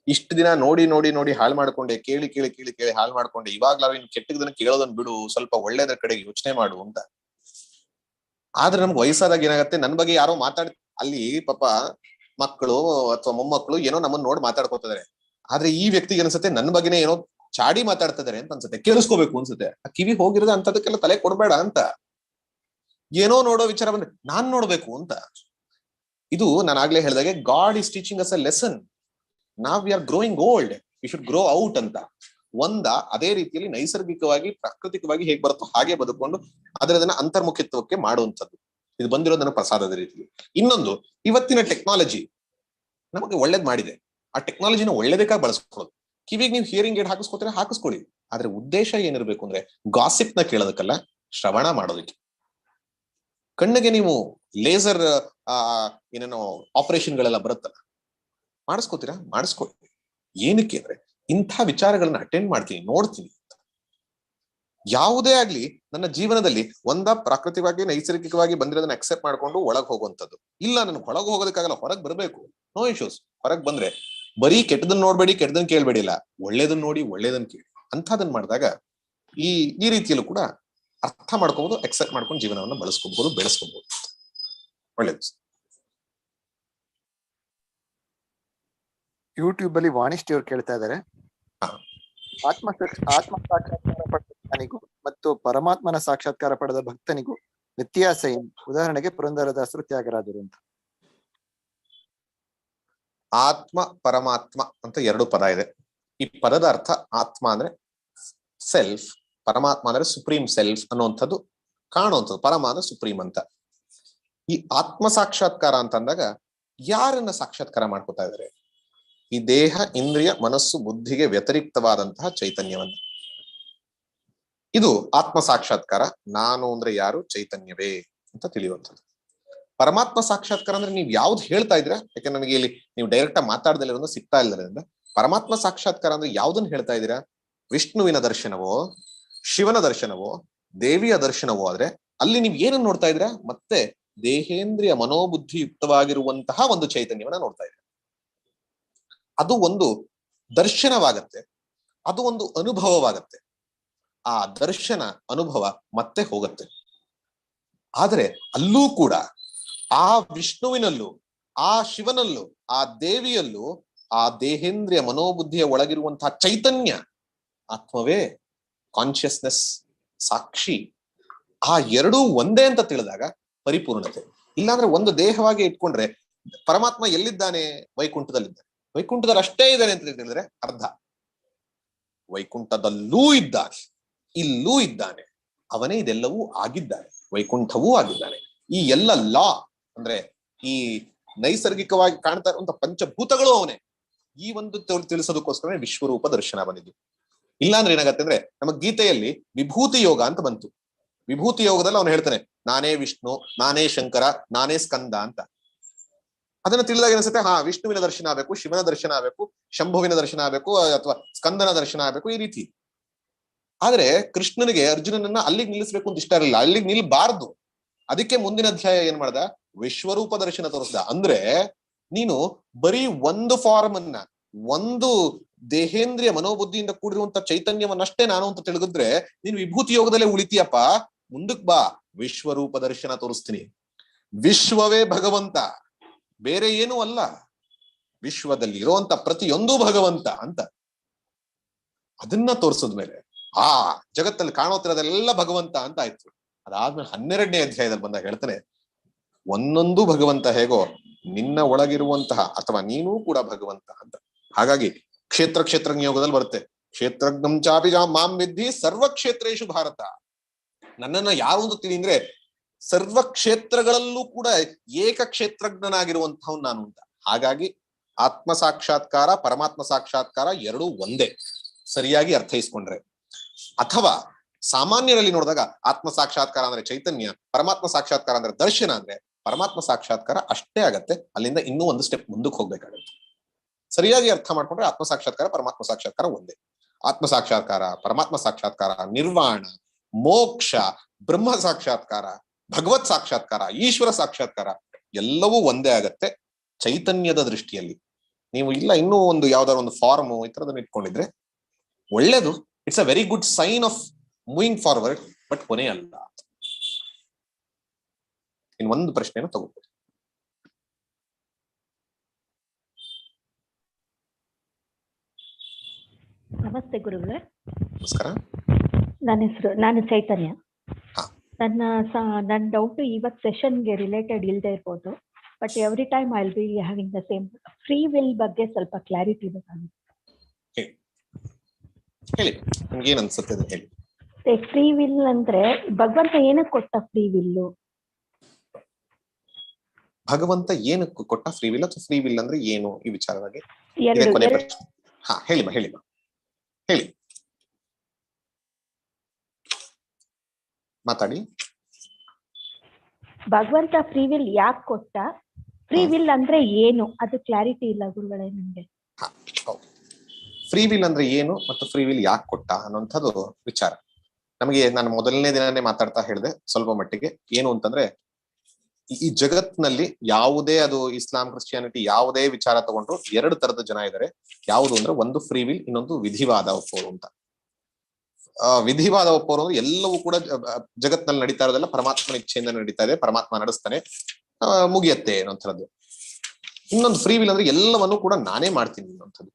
ಇಷ್ಟು ದಿನ ನೋಡಿ ನೋಡಿ ನೋಡಿ ಹಾಳು ಮಾಡ್ಕೊಂಡೆ, ಕೇಳಿ ಕೇಳಿ ಕೇಳಿ ಕೇಳಿ ಹಾಳು ಮಾಡ್ಕೊಂಡೆ. ಇವಾಗ್ಲಾರು ಕೆಟ್ಟದನ್ನ ಕೇಳೋದನ್ನ ಬಿಡು, ಸ್ವಲ್ಪ ಒಳ್ಳೇದ್ರ ಕಡೆಗೆ ಯೋಚನೆ ಮಾಡು ಅಂತ. ಆದ್ರೆ ನಮ್ಗೆ ವಯಸ್ಸಾದಾಗ ಏನಾಗತ್ತೆ? ನನ್ ಬಗ್ಗೆ ಯಾರೋ ಮಾತಾಡ್, ಅಲ್ಲಿ ಪಾಪ ಮಕ್ಕಳು ಅಥವಾ ಮೊಮ್ಮಕ್ಕಳು ಏನೋ ನಮ್ಮನ್ನ ನೋಡಿ ಮಾತಾಡ್ಕೋತಿದಾರೆ. ಆದ್ರೆ ಈ ವ್ಯಕ್ತಿಗೆ ಅನ್ಸುತ್ತೆ ನನ್ನ ಬಗ್ಗೆನೇ ಏನೋ ಚಾಡಿ ಮಾತಾಡ್ತಿದ್ದಾರೆ ಅಂತ ಅನ್ಸುತ್ತೆ. ಕೇಳಿಸ್ಕೋಬೇಕು ಅನ್ಸುತ್ತೆ. ಆ ಕಿವಿ ಹೋಗಿರೋದ ಅಂತದಕ್ಕೆಲ್ಲ ತಲೆ ಕೊಡ್ಬೇಡ ಅಂತ. ಏನೋ ನೋಡೋ ವಿಚಾರ ಬಂದ್ರೆ, ನಾನ್ ನೋಡ್ಬೇಕು ಅಂತ. ಇದು ನಾನು ಆಗ್ಲೇ ಹೇಳಿದಾಗೆ God is teaching us a lesson ನಾವ್ we are growing old we should grow out ಅಂತ. ಒಂದ ಅದೇ ರೀತಿಯಲ್ಲಿ ನೈಸರ್ಗಿಕವಾಗಿ, ಪ್ರಾಕೃತಿಕವಾಗಿ ಹೇಗ್ ಬರುತ್ತೋ ಹಾಗೆ ಬದುಕೊಂಡು ಅದನ್ನ ಅಂತರ್ಮುಖಿತ್ವಕ್ಕೆ ಮಾಡುವಂಥದ್ದು. ಇದು ಬಂದಿರೋದು ನನ್ನ ಪ್ರಸಾದದ ರೀತಿಯಲ್ಲಿ ಇನ್ನೊಂದು, ಇವತ್ತಿನ ಟೆಕ್ನಾಲಜಿ ನಮಗೆ ಒಳ್ಳೇದ್ ಮಾಡಿದೆ. ಆ ಟೆಕ್ನಾಲಜಿನ ಒಳ್ಳೇದಕ್ಕಾಗಿ ಬಳಸ್ಕೊಳ್ಳೋದು? ಕಿವಿಗೆ ನೀವು ಹಿಯರಿಂಗ್ ಏಡ್ ಹಾಕಿಸ್ಕೋತೀರ ಹಾಕಿಸ್ಕೊಳ್ಳಿ. ಆದ್ರೆ ಉದ್ದೇಶ ಏನಿರ್ಬೇಕು ಅಂದ್ರೆ ಗಾಸಿಪ್ನ ಕೇಳೋದಕ್ಕಲ್ಲ, ಶ್ರವಣ ಮಾಡೋದಕ್ಕೆ. ಕಣ್ಣಿಗೆ ನೀವು ಲೇಸರ್ ಆ, ಏನೇನೋ ಆಪರೇಷನ್ ಗಳೆಲ್ಲ ಬರುತ್ತಲ್ಲ, ಮಾಡಿಸ್ಕೋತೀರಾ? ಮಾಡಿಸ್ಕೊಳ್ಳಿ ಏನಕ್ಕೆ ಅಂದ್ರೆ ಇಂಥ ವಿಚಾರಗಳನ್ನ ಅಟೆಂಡ್ ಮಾಡ್ತೀನಿ, ನೋಡ್ತೀನಿ ಯಾವುದೇ ಆಗ್ಲಿ ನನ್ನ ಜೀವನದಲ್ಲಿ ಒಂದ ಪ್ರಾಕೃತಿಕವಾಗಿ, ನೈಸರ್ಗಿಕವಾಗಿ ಬಂದಿರೋದನ್ನ ಅಕ್ಸೆಪ್ಟ್ ಮಾಡ್ಕೊಂಡು ಒಳಗ್ ಹೋಗುವಂಥದ್ದು. ಇಲ್ಲ ನನ್ಗೆ ಒಳಗ್ ಹೋಗೋದಕ್ಕಾಗಲ್ಲ, ಹೊರಗೆ ಬರಬೇಕು. ನೋ ಇಶ್ಯೂಸ್ ಹೊರಗೆ ಬಂದ್ರೆ ಬರೀ ಕೆಟ್ಟದನ್ನ ನೋಡ್ಬೇಡಿ ಕೆಟ್ಟದನ್ನ ಕೇಳ್ಬೇಡಿಲ್ಲ ಒಳ್ಳೇದನ್ನ ನೋಡಿ ಒಳ್ಳೇದನ್ನ ಕೇಳಿ. ಅಂಥದನ್ನ ಮಾಡಿದಾಗ ಈ ಈ ರೀತಿಯಲ್ಲೂ ಕೂಡ ಅರ್ಥ ಮಾಡ್ಕೋಬಹುದು ಎಕ್ಸೆಪ್ಟ್ ಮಾಡ್ಕೊಂಡು ಜೀವನವನ್ನ ಬಳಸ್ಕೋಬಹುದು ಬೆಳೆಸ್ಕೋಬಹುದು. ಒಳ್ಳೇದು. ಯೂಟ್ಯೂಬ್ ಅಲ್ಲಿ ವಾಣಿಷ್ಠಿ ಅವ್ರು ಕೇಳ್ತಾ ಇದ್ದಾರೆ. ಆತ್ಮ ಆತ್ಮ ಸಾಕ್ಷಾತ್ಕಾರ ಜ್ಞಾನಿಗೂ ಮತ್ತು ಪರಮಾತ್ಮನ ಸಾಕ್ಷಾತ್ಕಾರ ಪಡೆದ ಭಕ್ತನಿಗೂ ವ್ಯತ್ಯಾಸ ಏನು? ಉದಾಹರಣೆಗೆ ಪುರಂದರದಾಸರು ತ್ಯಾಗರಾಜರು ಅಂತ. ಆತ್ಮ ಪರಮಾತ್ಮ ಅಂತ ಎರಡು ಪದ ಇದೆ. ಈ ಪದದ ಅರ್ಥ ಆತ್ಮ ಅಂದ್ರೆ ಸೆಲ್ಫ್ ಪರಮಾತ್ಮ ಅಂದ್ರೆ ಸುಪ್ರೀಂ ಸೆಲ್ಫ್ ಅನ್ನುವಂಥದ್ದು ಕಾಣುವಂಥದ್ದು, ಪರಮ ಅಂದ್ರೆ ಸುಪ್ರೀಂ ಅಂತ. ಈ ಆತ್ಮ ಸಾಕ್ಷಾತ್ಕಾರ ಅಂತ ಅಂದಾಗ ಯಾರನ್ನ ಸಾಕ್ಷಾತ್ಕಾರ ಮಾಡ್ಕೋತಾ ಇದ್ದಾರೆ? ಈ ದೇಹ, ಇಂದ್ರಿಯ, ಮನಸ್ಸು, ಬುದ್ಧಿಗೆ ವ್ಯತಿರಿಕ್ತವಾದಂತಹ ಚೈತನ್ಯವನ್ನ. ಇದು ಆತ್ಮ ಸಾಕ್ಷಾತ್ಕಾರ, ನಾನು ಅಂದ್ರೆ ಯಾರು, ಚೈತನ್ಯವೇ ಅಂತ ತಿಳಿಯುವಂಥದ್ದು. ಪರಮಾತ್ಮ ಸಾಕ್ಷಾತ್ಕಾರ ಅಂದ್ರೆ ನೀವು ಯಾವ್ದು ಹೇಳ್ತಾ ಇದ್ದೀರಾ? ಯಾಕೆ ನನಗೆ ಇಲ್ಲಿ ನೀವು ಡೈರೆಕ್ಟ್ ಆಗಿ ಮಾತಾಡ್ದಲ್ಲಿರೋದು ಸಿಗ್ತಾ ಇಲ್ಲದ್ರಿಂದ ಪರಮಾತ್ಮ ಸಾಕ್ಷಾತ್ಕಾರ ಅಂದ್ರೆ ಯಾವ್ದನ್ನ ಹೇಳ್ತಾ ಇದ್ದೀರಾ? ವಿಷ್ಣುವಿನ ದರ್ಶನವೋ, ಶಿವನ ದರ್ಶನವೋ, ದೇವಿಯ ದರ್ಶನವೋ ಆದ್ರೆ ಅಲ್ಲಿ ನೀವು ಏನನ್ನ ನೋಡ್ತಾ ಇದ್ದೀರಾ? ಮತ್ತೆ ದೇಹೇಂದ್ರಿಯ ಮನೋಬುದ್ಧಿ ಯುಕ್ತವಾಗಿರುವಂತಹ ಒಂದು ಚೈತನ್ಯವನ್ನ ನೋಡ್ತಾ ಇದ್ದೀರಾ. ಅದು ಒಂದು ದರ್ಶನವಾಗತ್ತೆ. ಅದು ಒಂದು ಅನುಭವವಾಗತ್ತೆ. ಆ ದರ್ಶನ ಅನುಭವ ಮತ್ತೆ ಹೋಗತ್ತೆ. ಆದರೆ ಅಲ್ಲೂ ಕೂಡ ಆ ವಿಷ್ಣುವಿನಲ್ಲೂ, ಆ ಶಿವನಲ್ಲೂ, ಆ ದೇವಿಯಲ್ಲೂ, ಆ ದೇಹೇಂದ್ರಿಯ ಮನೋಬುದ್ಧಿಯ ಒಳಗಿರುವಂತಹ ಚೈತನ್ಯ, ಆತ್ಮವೇ ಕಾನ್ಶಿಯಸ್ನೆಸ್ ಸಾಕ್ಷಿ. ಆ ಎರಡೂ ಒಂದೇ ಅಂತ ತಿಳಿದಾಗ ಪರಿಪೂರ್ಣತೆ. ಇಲ್ಲಾಂದ್ರೆ ಒಂದು ದೇಹವಾಗಿ ಇಟ್ಕೊಂಡ್ರೆ ಪರಮಾತ್ಮ ಎಲ್ಲಿದ್ದಾನೆ? ವೈಕುಂಠದಲ್ಲಿದ್ದಾನೆ. ವೈಕುಂಠದಲ್ಲಿ ಅಷ್ಟೇ ಇದ್ದಾನೆ ಅಂತ ತಿಳಿದ್ರೆ ಅರ್ಧ. ವೈಕುಂಠದಲ್ಲೂ ಇದ್ದಾನೆ. ಇಲ್ಲೂ ಇದ್ದಾನೆ. ಅವನೇ ಇದೆಲ್ಲವೂ ಆಗಿದ್ದಾನೆ. ವೈಕುಂಠವೂ ಆಗಿದ್ದಾನೆ. ಈ ಎಲ್ಲ ಲಾ ಅಂದ್ರೆ ಈ ನೈಸರ್ಗಿಕವಾಗಿ ಕಾಣ್ತಾ ಇರುವಂತ ಪಂಚಭೂತಗಳು ಅವನೇ. ಈ ಒಂದು ತಿಳ್- ತಿಳಿಸೋದಕ್ಕೋಸ್ಕರ ವಿಶ್ವರೂಪ ದರ್ಶನ ಬಂದಿದ್ದು. ಇಲ್ಲಾಂದ್ರೆ ಏನಾಗತ್ತೆ ಅಂದ್ರೆ ನಮ್ಮ ಗೀತೆಯಲ್ಲಿ ವಿಭೂತಿ ಯೋಗ ಅಂತ ಬಂತು. ವಿಭೂತಿ ಯೋಗದಲ್ಲಿ ಅವನು ಹೇಳ್ತಾನೆ, ನಾನೇ ವಿಷ್ಣು, ನಾನೇ ಶಂಕರ, ನಾನೇ ಸ್ಕಂದ ಅಂತ. ಅದನ್ನ ತಿಳಿದಾಗ ಅನ್ಸುತ್ತೆ ಹಾ, ವಿಷ್ಣುವಿನ ದರ್ಶನ ಆಗ್ಬೇಕು, ಶಿವನ ದರ್ಶನ ಆಗ್ಬೇಕು, ಶಂಭುವಿನ ದರ್ಶನ ಆಗ್ಬೇಕು, ಅಥವಾ ಸ್ಕಂದನ ದರ್ಶನ ಆಗ್ಬೇಕು, ಈ ರೀತಿ. ಆದ್ರೆ ಕೃಷ್ಣನಿಗೆ ಅರ್ಜುನನನ್ನ ಅಲ್ಲಿಗೆ ನಿಲ್ಲಿಸ್ಬೇಕು ಅಂತ ಇಷ್ಟ ಇರಲಿಲ್ಲ. ಅಲ್ಲಿಗೆ ನಿಲ್ಬಾರ್ದು. ಅದಕ್ಕೆ ಮುಂದಿನ ಅಧ್ಯಾಯ ಏನ್ ಮಾಡ್ದ? ವಿಶ್ವರೂಪ ದರ್ಶನ ತೋರಿಸ್ದ. ಅಂದ್ರೆ ನೀನು ಬರೀ ಒಂದು ಫಾರ್ಮ್ ಅನ್ನ ಒಂದು ದೇಹೇಂದ್ರಿಯ ಮನೋಬುದ್ಧಿಯಿಂದ ಕೂಡಿರುವಂತ ಚೈತನ್ಯವನ್ನಷ್ಟೇ ನಾನು ಅಂತ ತಿಳಿದ್ರೆ ನೀನು ವಿಭೂತಿ ಯೋಗದಲ್ಲೇ ಉಳಿತೀಯಪ್ಪ. ಮುಂದಕ್ ಬಾ ವಿಶ್ವರೂಪ ದರ್ಶನ ತೋರಿಸ್ತೀನಿ. ವಿಶ್ವವೇ ಭಗವಂತ. ಬೇರೆ ಏನೂ ಅಲ್ಲ. ವಿಶ್ವದಲ್ಲಿ ಇರುವಂತ ಪ್ರತಿಯೊಂದು ಭಗವಂತ ಅಂತ. ಅದನ್ನ ತೋರಿಸಿದ್ಮೇಲೆ, ಆ ಜಗತ್ತಲ್ಲಿ ಕಾಣೋತಿರೋದೆಲ್ಲ ಭಗವಂತ ಅಂತ ಆಯ್ತು. ಅದಾದ್ಮೇಲೆ ಹನ್ನೆರಡನೇ ಅಧ್ಯಾಯದಲ್ಲಿ ಬಂದಾಗ ಹೇಳ್ತಾನೆ ಒಂದೊಂದು ಭಗವಂತ ಹೇಗೋ ನಿನ್ನ ಒಳಗಿರುವಂತಹ ಅಥವಾ ನೀನೂ ಕೂಡ ಭಗವಂತ ಅಂತ. ಹಾಗಾಗಿ ಕ್ಷೇತ್ರ ಕ್ಷೇತ್ರಜ್ಞ ಯೋಗದಲ್ಲಿ ಬರುತ್ತೆ. ಕ್ಷೇತ್ರಜ್ಞಂ ಚಾಪಿ ಮಾಂ ವಿದ್ಧಿ ಸರ್ವ ಕ್ಷೇತ್ರೇಶು ಭಾರತ. ನನ್ನನ್ನ ಯಾರು ಅಂತ ತಿಳಿ ಅಂದ್ರೆ ಸರ್ವ ಕ್ಷೇತ್ರಗಳಲ್ಲೂ ಕೂಡ ಏಕ ಕ್ಷೇತ್ರಜ್ಞನಾಗಿರುವಂತಹವ್ ನಾನು ಅಂತ. ಹಾಗಾಗಿ ಆತ್ಮ ಸಾಕ್ಷಾತ್ಕಾರ, ಪರಮಾತ್ಮ ಸಾಕ್ಷಾತ್ಕಾರ ಎರಡೂ ಒಂದೇ. ಸರಿಯಾಗಿ ಅರ್ಥೈಸ್ಕೊಂಡ್ರೆ. ಅಥವಾ ಸಾಮಾನ್ಯರಲ್ಲಿ ನೋಡಿದಾಗ ಆತ್ಮ ಸಾಕ್ಷಾತ್ಕಾರ ಅಂದ್ರೆ ಚೈತನ್ಯ, ಪರಮಾತ್ಮ ಸಾಕ್ಷಾತ್ಕಾರ ಅಂದ್ರೆ ದರ್ಶನ ಅಂದ್ರೆ ಪರಮಾತ್ಮ ಸಾಕ್ಷಾತ್ಕಾರ ಅಷ್ಟೇ ಆಗತ್ತೆ. ಅಲ್ಲಿಂದ ಇನ್ನೂ ಒಂದು ಸ್ಟೆಪ್ ಮುಂದಕ್ಕೆ ಹೋಗ್ಬೇಕಾಗತ್ತೆ. ಸರಿಯಾಗಿ ಅರ್ಥ ಮಾಡ್ಕೊಂಡ್ರೆ ಆತ್ಮ ಸಾಕ್ಷಾತ್ಕಾರ, ಪರಮಾತ್ಮ ಸಾಕ್ಷಾತ್ಕಾರ ಒಂದೇ. ಆತ್ಮ ಸಾಕ್ಷಾತ್ಕಾರ, ಪರಮಾತ್ಮ ಸಾಕ್ಷಾತ್ಕಾರ, ನಿರ್ವಾಣ, ಮೋಕ್ಷ, ಬ್ರಹ್ಮ ಸಾಕ್ಷಾತ್ಕಾರ, ಭಗವತ್ ಸಾಕ್ಷಾತ್ಕಾರ, ಈಶ್ವರ ಸಾಕ್ಷಾತ್ಕಾರ ಎಲ್ಲವೂ ಒಂದೇ ಆಗತ್ತೆ ಚೈತನ್ಯದ ದೃಷ್ಟಿಯಲ್ಲಿ. ನೀವು ಇಲ್ಲ ಇನ್ನೂ ಒಂದು ಯಾವ್ದಾದ್ರು ಒಂದು ಫಾರ್ಮ್ ಈ ತರದನ್ನ ಇಟ್ಕೊಂಡಿದ್ರೆ ಒಳ್ಳೇದು. It's a very good sign of moving forward but ಕೊನೆ ಅಲ್ಲ ಇನ್ ಒಂದು ಪ್ರಶ್ನೆನ ತಗೋಬಹುದು ನಮಸ್ತೆ ಗುರುಗಳೇ. ನಮಸ್ಕಾರ. ನನ್ನ ಹೆಸರು ನಾನು ಚೈತನ್ಯ. ನನ್ನ ನನ್ನ ಡೌಟ್ ಇವತ್ತು ಸೆಷನ್ಗೆ ರಿಲೇಟೆಡ್ ಇಲ್ಲದೆ ಇರ್ಬೋದು but every time I be having the same free will ಬಗ್ಗೆ ಸ್ವಲ್ಪ ಕ್ಲಾರಿಟಿ ಬೇಕಾಗುತ್ತೆ. ಹೇಳಿ. ನಿಮ್ಗೆ ಏನು ಅನ್ಸುತ್ತೆ ಹೇಳಿ. ಫ್ರೀ ವಿಲ್ ಅಂದ್ರೆ ಭಗವಂತ ಏನಕ್ಕೆ ಕೊಟ್ಟ ಫ್ರೀ ವಿಲ್ಲು ಭಗವಂತ ಏನಕ್ಕೆ ಕೊಟ್ಟ ಫ್ರೀ ವಿಲ್ ಅಥವಾ ಫ್ರೀ ವಿಲ್ ಅಂದ್ರೆ ಏನು ಈ ವಿಚಾರವಾಗಿ? ಕೊನೆ ಪ್ರಶ್ನೆ. ಹಾ ಹೇಳಿ ಬಾ ಹೇಳಿ ಮಾತಾಡಿ. ಭಗವಂತ ಫ್ರೀ ವಿಲ್ ಯಾಕೆ ಕೊಟ್ಟ? ಫ್ರೀ ವಿಲ್ ಅಂದ್ರೆ ಏನು? ಅದು ಕ್ಲಾರಿಟಿ ಇಲ್ಲ ಗುರುಗಳೇ ನಿಮ್ಗೆ. ಫ್ರೀ ವಿಲ್ ಅಂದ್ರೆ ಏನು ಮತ್ತು ಫ್ರೀ ವಿಲ್ ಯಾಕೆ ಕೊಟ್ಟ ಅನ್ನೋಂಥದ್ದು ವಿಚಾರ. ನಮಗೆ ನಾನು ಮೊದಲನೇ ದಿನನೇ ಮಾತಾಡ್ತಾ ಹೇಳಿದೆ ಸ್ವಲ್ಪ ಮಟ್ಟಿಗೆ. ಏನು ಅಂತಂದ್ರೆ ಈ- ಜಗತ್ನಲ್ಲಿ ಯಾವುದೇ ಅದು ಇಸ್ಲಾಂ, ಕ್ರಿಶ್ಚಿಯಾನಿಟಿ ಯಾವುದೇ ವಿಚಾರ ತಗೊಂಡ್ರು ಎರಡು ತರದ ಜನ ಇದ್ದಾರೆ ಯಾವುದು ಅಂದ್ರೆ ಒಂದು ಫ್ರೀ ವಿಲ್, ಇನ್ನೊಂದು ವಿಧಿವಾದ ಒಪ್ಪೋರು ಅಂತ. ವಿಧಿವಾದ ಒಪ್ಪೋರು ಅಂದ್ರೆ ಎಲ್ಲವೂ ಕೂಡ ಜಗತ್ನಲ್ಲಿ ನಡೀತಾ ಇರೋದೆಲ್ಲ ಪರಮಾತ್ಮನ ಇಚ್ಛೆಯಿಂದ ನಡೀತಾ ಇದೆ. ಪರಮಾತ್ಮ ನಡೆಸ್ತಾನೆ. ಮುಗಿಯತ್ತೆ ಅನ್ನೋಂಥದ್ದು ಇನ್ನೊಂದು ಫ್ರೀ ವಿಲ್ ಅಂದ್ರೆ ಎಲ್ಲವನ್ನೂ ಕೂಡ ನಾನೇ ಮಾಡ್ತೀನಿ ಅನ್ನೋಂಥದ್ದು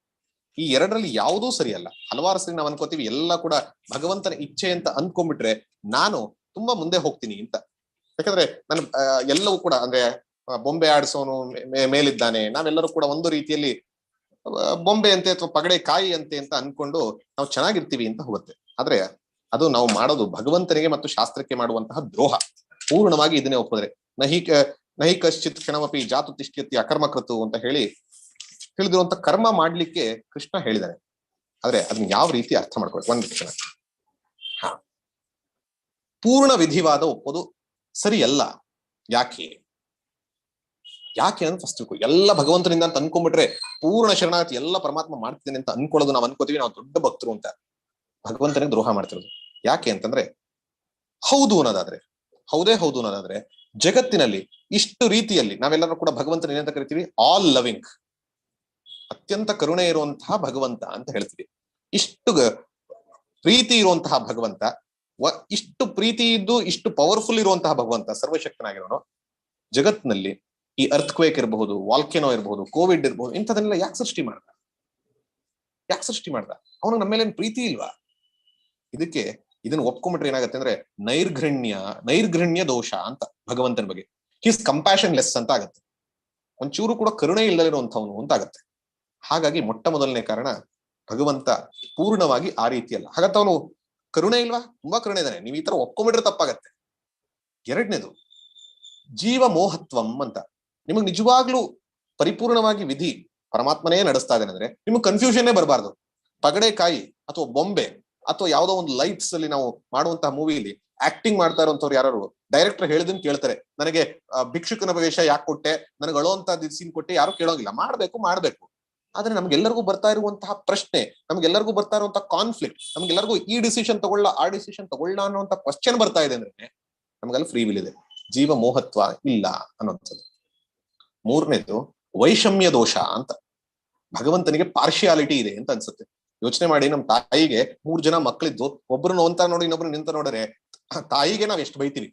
ಈ ಎರಡರಲ್ಲಿ ಯಾವುದೂ ಸರಿಯಲ್ಲ. ಹಲವಾರು ಸರಿ ನಾವು ಅನ್ಕೋತೀವಿ, ಎಲ್ಲ ಕೂಡ ಭಗವಂತನ ಇಚ್ಛೆ ಅಂತ ಅಂದ್ಕೊಂಡ್ಬಿಟ್ರೆ ನಾನು ತುಂಬಾ ಮುಂದೆ ಹೋಗ್ತೀನಿ ಅಂತ. ಯಾಕಂದ್ರೆ ನನ್ನ ಎಲ್ಲವೂ ಕೂಡ ಅಂದ್ರೆ ಬೊಂಬೆ ಆಡಿಸೋನು ಮೇಲಿದ್ದಾನೆ. ನಾವೆಲ್ಲರೂ ಕೂಡ ಒಂದು ರೀತಿಯಲ್ಲಿ ಬೊಂಬೆ ಅಂತೆ ಅಥವಾ ಪಗಡೆ ಕಾಯಿ ಅಂತೆ ಅಂತ ಅನ್ಕೊಂಡು ನಾವು ಚೆನ್ನಾಗಿರ್ತೀವಿ ಅಂತ ಹೋಗುತ್ತೆ. ಆದ್ರೆ ಅದು ನಾವು ಮಾಡೋದು ಭಗವಂತನಿಗೆ ಮತ್ತು ಶಾಸ್ತ್ರಕ್ಕೆ ಮಾಡುವಂತಹ ದ್ರೋಹ. ಪೂರ್ಣವಾಗಿ ಇದನ್ನೇ ಒಪ್ಪಿದ್ರೆ. ನಹಿ ನಹಿ ಕಶ್ಚಿತ್ ಕ್ಷಣಮಪಿ ಜಾತು ತಿಷ್ಠ್ಯತಿ ಅಕರ್ಮಕೃತು ಅಂತ ಹೇಳಿ ತಿಳಿದಿರುವಂತ ಕರ್ಮ ಮಾಡ್ಲಿಕ್ಕೆ ಕೃಷ್ಣ ಹೇಳಿದಾನೆ. ಆದ್ರೆ ಅದನ್ನ ಯಾವ ರೀತಿ ಅರ್ಥ ಮಾಡ್ಕೊಳ್ಬೇಕು? ಒಂದ್ ಕ್ಷಣ ಹಾ. ಪೂರ್ಣ ವಿಧಿವಾದ ಒಪ್ಪೋದು ಸರಿಯಲ್ಲ ಯಾಕೆ? ಯಾಕೆ ಅಂತ ಫಸ್ಟ್ ಎಲ್ಲ ಭಗವಂತನಿಂದ ಅಂತ ಅನ್ಕೊಂಡ್ಬಿಟ್ರೆ ಪೂರ್ಣ ಶರಣಾರ್ಥಿ ಎಲ್ಲ ಪರಮಾತ್ಮ ಮಾಡ್ತಿದ್ದೇನೆ ಅಂತ ಅನ್ಕೊಳ್ಳೋದು ನಾವು ಅನ್ಕೋತೀವಿ, ನಾವು ದೊಡ್ಡ ಭಕ್ತರು ಅಂತ. ಭಗವಂತನಿಗೆ ದ್ರೋಹ ಮಾಡ್ತಿರೋದು. ಯಾಕೆ ಅಂತಂದ್ರೆ ಹೌದು ಅನ್ನೋದಾದ್ರೆ, ಹೌದೇ ಹೌದು ಅನ್ನೋದಾದ್ರೆ ಜಗತ್ತಿನಲ್ಲಿ ಇಷ್ಟು ರೀತಿಯಲ್ಲಿ ನಾವೆಲ್ಲರೂ ಕೂಡ ಭಗವಂತನ ಏನಂತ ಕರಿತೀವಿ? ಆಲ್ ಲವಿಂಗ್ ಅತ್ಯಂತ ಕರುಣೆ ಇರುವಂತಹ ಭಗವಂತ ಅಂತ ಹೇಳ್ತೀವಿ. ಇಷ್ಟು ಪ್ರೀತಿ ಇರುವಂತಹ ಭಗವಂತ ಇಷ್ಟು ಪ್ರೀತಿ ಇದ್ದು ಇಷ್ಟು ಪವರ್ಫುಲ್ ಇರುವಂತಹ ಭಗವಂತ, ಸರ್ವಶಕ್ತನಾಗಿರೋನು ಜಗತ್ನಲ್ಲಿ ಈ ಅರ್ತ್ ಕ್ವೇಕ್ ಇರಬಹುದು ವಾಲ್ಕೆನೋ ಇರಬಹುದು ಕೋವಿಡ್ ಇರಬಹುದು, ಇಂಥದನ್ನೆಲ್ಲ ಯಾಕೆ ಸೃಷ್ಟಿ ಮಾಡ್ದ? ಯಾಕೆ ಸೃಷ್ಟಿ ಮಾಡ್ದ? ಅವನಿಗೆ ನಮ್ಮ ಏನ್ ಪ್ರೀತಿ ಇಲ್ವಾ? ಇದಕ್ಕೆ ಇದನ್ನ ಒಪ್ಕೊಂಡ್ಬಿಟ್ರೆ ಏನಾಗುತ್ತೆ ಅಂದ್ರೆ ನೈರ್ಘಣ್ಯ ನೈರ್ಘಣ್ಯ ದೋಷ ಅಂತ ಭಗವಂತನ ಬಗ್ಗೆ. ಹಿಸ್ ಕಂಪ್ಯಾಷನ್ ಲೆಸ್ ಅಂತ ಆಗತ್ತೆ. ಒಂಚೂರು ಕೂಡ ಕರುಣೆ ಇಲ್ಲದಿರುವಂತವನು ಅಂತ ಆಗತ್ತೆ ಹಾಗಾಗಿ ಮೊಟ್ಟ ಮೊದಲನೇ ಕಾರಣ ಭಗವಂತ ಪೂರ್ಣವಾಗಿ ಆ ರೀತಿಯಲ್ಲ. ಹಾಗಂತ ಅವನು ಕರುಣೆ ಇಲ್ವಾ? ತುಂಬಾ ಕರುಣೆ ಇದ್ದಾನೆ. ನೀವು ಈ ತರ ಒಪ್ಕೊಂಡ್ಬಿಟ್ರೆ ತಪ್ಪಾಗತ್ತೆ. ಎರಡನೇದು, ಜೀವ ಮೋಹತ್ವಂ ಅಂತ. ನಿಮಗೆ ನಿಜವಾಗ್ಲೂ ಪರಿಪೂರ್ಣವಾಗಿ ವಿಧಿ ಪರಮಾತ್ಮನೇ ನಡೆಸ್ತಾ ಇದ್ದಾನೆ ಅಂದ್ರೆ ನಿಮ್ಗೆ ಕನ್ಫ್ಯೂಷನ್ನೇ ಬರಬಾರ್ದು. ಪಗಡೆಕಾಯಿ ಅಥವಾ ಬೊಂಬೆ ಅಥವಾ ಯಾವ್ದೋ ಒಂದು ಲೈಟ್ಸ್ ಅಲ್ಲಿ ನಾವು ಮಾಡುವಂತಹ ಮೂವಿಲಿ ಆಕ್ಟಿಂಗ್ ಮಾಡ್ತಾ ಇರುವಂತವ್ರು ಯಾರು? ಡೈರೆಕ್ಟರ್ ಹೇಳಿದನ್ ಕೇಳ್ತಾರೆ. ನನಗೆ ಭಿಕ್ಷುಕನ ವೇಷ ಯಾಕೆ ಕೊಟ್ಟೆ? ನನಗೆ ಅಳುವಂತ ಸೀನ್ ಕೊಟ್ಟೆ? ಯಾರು ಕೇಳೋಂಗಿಲ್ಲ. ಮಾಡ್ಬೇಕು ಮಾಡ್ಬೇಕು. ಆದ್ರೆ ನಮ್ಗೆಲ್ಲರಿಗೂ ಬರ್ತಾ ಇರುವಂತಹ ಪ್ರಶ್ನೆ, ನಮ್ಗೆಲ್ಲರಿಗೂ ಬರ್ತಾ ಇರುವಂತಹ ಕಾನ್ಫ್ಲಿಕ್ಟ್ ನಮ್ಗೆಲ್ಲರಿಗೂ ಈ ಡಿಸಿಷನ್ ತಗೊಳ್ಳ, ಆ ಡಿಸಿಷನ್ ತಗೊಳ್ಳ ಅನ್ನುವಂತ ಕ್ವಶನ್ ಬರ್ತಾ ಇದೆ ಅಂದ್ರೆ ನಮ್ಗೆಲ್ಲ ಫ್ರೀ ವಿಲ್ ಇದೆ. ಜೀವ ಮೋಹತ್ವ ಇಲ್ಲ ಅನ್ನೋಂಥದ್ದು ಮೂರನೇದು ವೈಷಮ್ಯ ದೋಷ ಅಂತ. ಭಗವಂತನಿಗೆ ಪಾರ್ಶಿಯಾಲಿಟಿ ಇದೆ ಅಂತ ಅನ್ಸುತ್ತೆ. ಯೋಚನೆ ಮಾಡಿ ನಮ್ ತಾಯಿಗೆ ಮೂರ್ ಜನ ಮಕ್ಕಳಿದ್ದು ಒಬ್ರು ನೋಂತ ನೋಡಿ ಇನ್ನೊಬ್ರು ನಿಂತ ನೋಡಿದ್ರೆ ತಾಯಿಗೆ ನಾವ್ ಎಷ್ಟು ಬೈತೀವಿ?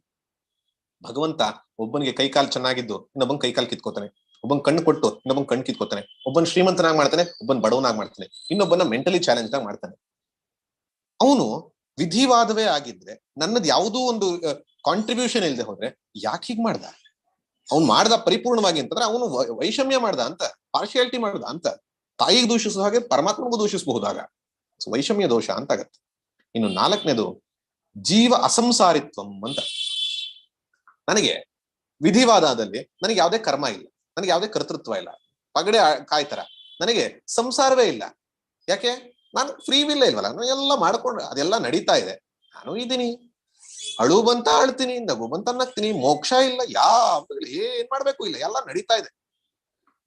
ಭಗವಂತ ಒಬ್ಬನಿಗೆ ಕೈಕಾಲ್ ಚೆನ್ನಾಗಿದ್ದು, ಇನ್ನೊಬ್ಬನ್ ಕೈಕಾಲ್ ಕಿತ್ಕೋತಾನೆ. ಒಬ್ಬನ್ ಕಣ್ಣು ಕೊಟ್ಟು ಇನ್ನೊಬ್ಬನ್ ಕಣ್ ಕಿತ್ಕೋತಾನೆ. ಒಬ್ಬನ್ ಶ್ರೀಮಂತನಾಗ್ ಮಾಡ್ತಾನೆ, ಒಬ್ಬನ್ ಬಡವನಾಗ್ ಮಾಡ್ತಾನೆ. ಇನ್ನೊಬ್ಬನ ಮೆಂಟಲಿ ಚಾಲೆಂಜ್ ಆಗಿ ಮಾಡ್ತಾನೆ. ಅವನು ವಿಧಿವಾದವೇ ಆಗಿದ್ರೆ ನನ್ನದು ಯಾವುದೋ ಒಂದು ಕಾಂಟ್ರಿಬ್ಯೂಷನ್ ಇಲ್ಲದೆ ಹೋದ್ರೆ ಯಾಕೆ ಹೀಗ್ ಮಾಡ್ದ? ಅವ್ನು ಮಾಡ್ದ ಪರಿಪೂರ್ಣವಾಗಿ ಅಂತಂದ್ರೆ ಅವನು ವೈಷಮ್ಯ ಮಾಡ್ದ ಅಂತ ಪಾರ್ಶಿಯಾಲಿಟಿ ಮಾಡ್ದ ಅಂತ. ತಾಯಿಗೆ ದೂಷಿಸುವ ಹಾಗೆ ಪರಮಾತ್ಮಗೂ ದೂಷಿಸಬಹುದಾಗ ವೈಷಮ್ಯ ದೋಷ ಅಂತ ಆಗತ್ತೆ ಇನ್ನು ನಾಲ್ಕನೇದು ಜೀವ ಅಸಂಸಾರಿತ್ವಂ ಅಂತ. ನನಗೆ ವಿಧಿವಾದದಲ್ಲಿ ನನಗೆ ಯಾವುದೇ ಕರ್ಮ ಇಲ್ಲ. ನನಗೆ ಯಾವುದೇ ಕರ್ತೃತ್ವ ಇಲ್ಲ. ಪಗಡೆ ಕಾಯ್ತಾರ. ನನಗೆ ಸಂಸಾರವೇ ಇಲ್ಲ. ಯಾಕೆ? ನಾನು ಫ್ರೀ ವಿಲ್ಲ ಇಲ್ವಲ್ಲ? ನಾನು ಎಲ್ಲ ಮಾಡ್ಕೊಂಡು ಅದೆಲ್ಲ ನಡೀತಾ ಇದೆ. ನಾನು ಇದ್ದೀನಿ ಅಳು ಬಂತ ಅಳ್ತೀನಿ, ನಗು ಬಂತ ನಗ್ತೀನಿ, ಮೋಕ್ಷ ಇಲ್ಲ ಯಾವ ಏನ್ ಮಾಡ್ಬೇಕು ಇಲ್ಲ, ಎಲ್ಲ ನಡೀತಾ ಇದೆ.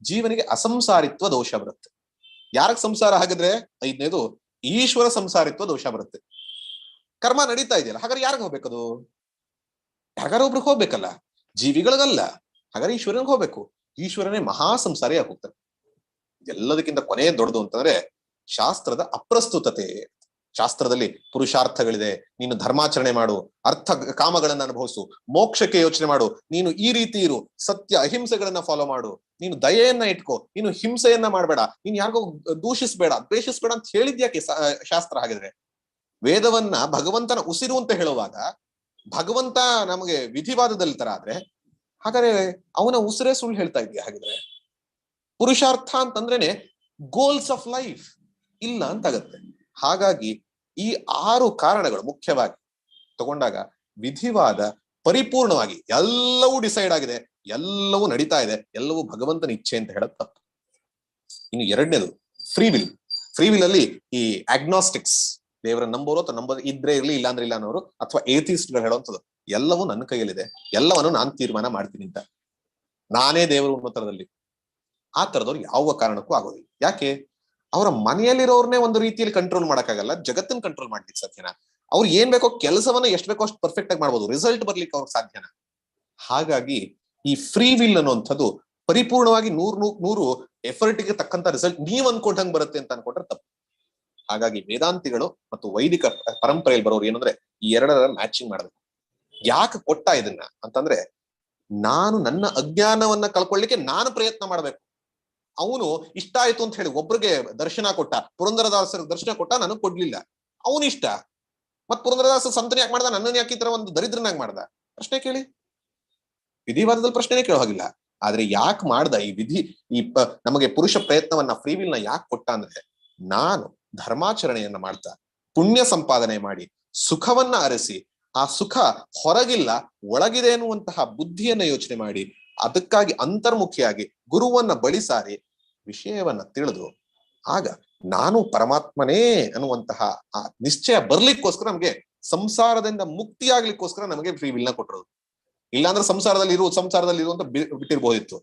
ಜೀವನಿಗೆ ಅಸಂಸಾರಿತ್ವ ದೋಷ ಬರುತ್ತೆ. ಯಾರಕ್ ಸಂಸಾರ ಹಾಕಿದ್ರೆ ಐದನೇದು, ಈಶ್ವರ ಸಂಸಾರಿತ್ವ ದೋಷ ಬರುತ್ತೆ. ಕರ್ಮ ನಡೀತಾ ಇದೆಯಲ್ಲ, ಹಾಗಾದ್ರೆ ಯಾರಿಗ್ ಹೋಗ್ಬೇಕದು ಯಾರಿಗಾರ ಒಬ್ರಿಗೆ ಹೋಗ್ಬೇಕಲ್ಲ? ಜೀವಿಗಳಿಗಲ್ಲ. ಹಾಗಾದ್ರೆ ಈಶ್ವರನಿಗೆ ಹೋಗ್ಬೇಕು. ಈಶ್ವರನೇ ಮಹಾ ಸಂಸಾರಿಯಾಗಿ ಹೋಗ್ತಾನೆ ಎಲ್ಲದಕ್ಕಿಂತ ಕೊನೆ ದೊಡ್ಡದು ಅಂತಂದ್ರೆ ಶಾಸ್ತ್ರದ ಅಪ್ರಸ್ತುತತೆ. ಶಾಸ್ತ್ರದಲ್ಲಿ ಪುರುಷಾರ್ಥಗಳಿದೆ, ನೀನು ಧರ್ಮಾಚರಣೆ ಮಾಡು, ಅರ್ಥ ಕಾಮಗಳನ್ನು ಅನುಭವಿಸು, ಮೋಕ್ಷಕ್ಕೆ ಯೋಚನೆ ಮಾಡು, ನೀನು ಈ ರೀತಿ ಇರು, ಸತ್ಯ ಅಹಿಂಸೆಗಳನ್ನ ಫಾಲೋ ಮಾಡು, ನೀನು ದಯೆಯನ್ನ ಇಟ್ಕೋ, ನೀನು ಹಿಂಸೆಯನ್ನ ಮಾಡಬೇಡ, ನೀನ್ ಯಾರಿಗೋ ದೂಷಿಸ್ಬೇಡ, ದ್ವೇಷಿಸ್ಬೇಡ ಅಂತ ಹೇಳಿದ್ಯಾಕೆ ಶಾಸ್ತ್ರ ಹಾಗಿದ್ರೆ? ವೇದವನ್ನ ಭಗವಂತನ ಉಸಿರು ಅಂತ ಹೇಳುವಾಗ ಭಗವಂತ ನಮಗೆ ವಿಧಿವಾದದಲ್ಲಿ ತರ ಆದ್ರೆ ಹಾಗಾದ್ರೆ ಅವನ ಉಸಿರೇ ಸುಳ್ಳು ಹೇಳ್ತಾ ಇದೆಯಾ ಹಾಗಿದ್ರೆ? ಪುರುಷಾರ್ಥ ಅಂತಂದ್ರೇನೆ ಗೋಲ್ಸ್ ಆಫ್ ಲೈಫ್ ಇಲ್ಲ ಅಂತಾಗತ್ತೆ. ಹಾಗಾಗಿ ಈ ಆರು ಕಾರಣಗಳು ಮುಖ್ಯವಾಗಿ ತಗೊಂಡಾಗ ವಿಧಿವಾದ, ಪರಿಪೂರ್ಣವಾಗಿ ಎಲ್ಲವೂ ಡಿಸೈಡ್ ಆಗಿದೆ, ಎಲ್ಲವೂ ನಡೀತಾ ಇದೆ, ಎಲ್ಲವೂ ಭಗವಂತನ ಇಚ್ಛೆ ಅಂತ ಹೇಳೋದು ತಪ್ಪು. ಇನ್ನು ಎರಡನೇದು ಫ್ರೀ ವಿಲ್ ಫ್ರೀ ವಿಲ್ ಅಲ್ಲಿ ಈ ಅಗ್ನಾಸ್ಟಿಕ್ಸ್ ದೇವರ ನಂಬೋರು ಅಥವಾ ನಂಬೋದು ಇದ್ರೆ ಇರ್ಲಿ ಇಲ್ಲ ಅಂದ್ರೆ ಇಲ್ಲ ಅನ್ನೋರು ಅಥವಾ ಏಥಿಸ್ಟ್ಗಳು ಹೇಳುವಂಥದ್ದು. ಎಲ್ಲವೂ ನನ್ನ ಕೈಯಲ್ಲಿದೆ. ಎಲ್ಲವನ್ನು ನಾನು ತೀರ್ಮಾನ ಮಾಡ್ತೀನಿ ಅಂತ. ನಾನೇ ದೇವರು ಅನ್ನೋ ತರದಲ್ಲಿ ಆ ತರದವ್ರು ಯಾವ ಕಾರಣಕ್ಕೂ ಆಗೋದಿಲ್ಲ. ಯಾಕೆ? ಅವರ ಮನೆಯಲ್ಲಿರೋರ್ನೇ ಒಂದು ರೀತಿಯಲ್ಲಿ ಕಂಟ್ರೋಲ್ ಮಾಡಕ್ಕಾಗಲ್ಲ. ಜಗತ್ತನ್ನ ಕಂಟ್ರೋಲ್ ಮಾಡ್ಲಿಕ್ಕೆ ಸಾಧ್ಯನ? ಅವ್ರು ಏನ್ ಬೇಕೋ ಕೆಲಸವನ್ನ ಎಷ್ಟು ಬೇಕೋ ಅಷ್ಟು ಪರ್ಫೆಕ್ಟ್ ಆಗಿ ಮಾಡ್ಬೋದು. ರಿಸಲ್ಟ್ ಬರ್ಲಿಕ್ಕೆ ಅವ್ರಿಗೆ ಸಾಧ್ಯನಾ? ಹಾಗಾಗಿ ಈ ಫ್ರೀ ವಿಲ್ ಅನ್ನುವಂಥದ್ದು ಪರಿಪೂರ್ಣವಾಗಿ ನೂರ್ ನೂರು ಎಫರ್ಟ್ಗೆ ತಕ್ಕಂತ ರಿಸಲ್ಟ್ ನೀವ್ ಅನ್ಕೊಂಡಂಗ್ ಬರುತ್ತೆ ಅಂತ ಅನ್ಕೊಂಡ್ರೆ ತಪ್ಪು. ಹಾಗಾಗಿ ವೇದಾಂತಿಗಳು ಮತ್ತು ವೈದಿಕ ಪರಂಪರೆಯಲ್ಲಿ ಬರೋರು ಏನಂದ್ರೆ ಈ ಎರಡರ ಮ್ಯಾಚಿಂಗ್ ಮಾಡಬೇಕು. ಯಾಕೆ ಕೊಟ್ಟ ಇದನ್ನ ಅಂತಂದ್ರೆ ನಾನು ನನ್ನ ಅಜ್ಞಾನವನ್ನ ಕಳ್ಕೊಳ್ಳಿಕ್ಕೆ ನಾನು ಪ್ರಯತ್ನ ಮಾಡಬೇಕು. ಅವನು ಇಷ್ಟ ಆಯ್ತು ಅಂತ ಹೇಳಿ ಒಬ್ರಿಗೆ ದರ್ಶನ ಕೊಟ್ಟ, ಪುರಂದರದಾಸರಿಗೆ ದರ್ಶನ ಕೊಟ್ಟ ನನಗ್ ಕೊಡ್ಲಿಲ್ಲ. ಅವನು ಇಷ್ಟ. ಮತ್ ಪುರಂದರದಾಸ ಸಂತನ ಯಾಕೆ ಮಾಡ್ದ? ನನ್ನನ್ನು ಯಾಕೆ ಈ ಒಂದು ದರಿದ್ರನಾಗ್ ಮಾಡ್ದ? ಪ್ರಶ್ನೆ ಕೇಳಿ. ವಿಧಿವಾದದಲ್ಲಿ ಪ್ರಶ್ನೆನೇ ಕೇಳೋ ಹಾಗಿಲ್ಲ. ಆದ್ರೆ ಯಾಕೆ ಮಾಡ್ದ? ಈ ವಿಧಿ, ಈ ನಮಗೆ ಪುರುಷ ಪ್ರಯತ್ನವನ್ನ ಫ್ರೀವಿಲ್ನ ಯಾಕೆ ಕೊಟ್ಟ ಅಂದ್ರೆ ನಾನು ಧರ್ಮಾಚರಣೆಯನ್ನ ಮಾಡ್ತಾ ಪುಣ್ಯ ಸಂಪಾದನೆ ಮಾಡಿ ಸುಖವನ್ನ ಅರಸಿ ಆ ಸುಖ ಹೊರಗಿಲ್ಲ, ಒಳಗಿದೆ ಅನ್ನುವಂತಹ ಬುದ್ಧಿಯನ್ನ ಯೋಚನೆ ಮಾಡಿ, ಅದಕ್ಕಾಗಿ ಅಂತರ್ಮುಖಿಯಾಗಿ ಗುರುವನ್ನ ಬಳಿ ಸಾರಿ ವಿಷಯವನ್ನ ತಿಳಿದು, ಆಗ ನಾನು ಪರಮಾತ್ಮನೇ ಅನ್ನುವಂತಹ ಆ ನಿಶ್ಚಯ ಬರ್ಲಿಕ್ಕೋಸ್ಕರ ನಮಗೆ ಸಂಸಾರದಿಂದ ಮುಕ್ತಿಯಾಗ್ಲಿಕ್ಕೋಸ್ಕರ ನಮಗೆ ಫ್ರೀ ವಿಲ್ನ ಕೊಟ್ಟಿರೋದು. ಇಲ್ಲಾಂದ್ರೆ ಸಂಸಾರದಲ್ಲಿ ಇರುವ ಸಂಸಾರದಲ್ಲಿ ಇರುವಂತ ಬಿಟ್ಟಿರ್ಬೋದಿತ್ತು.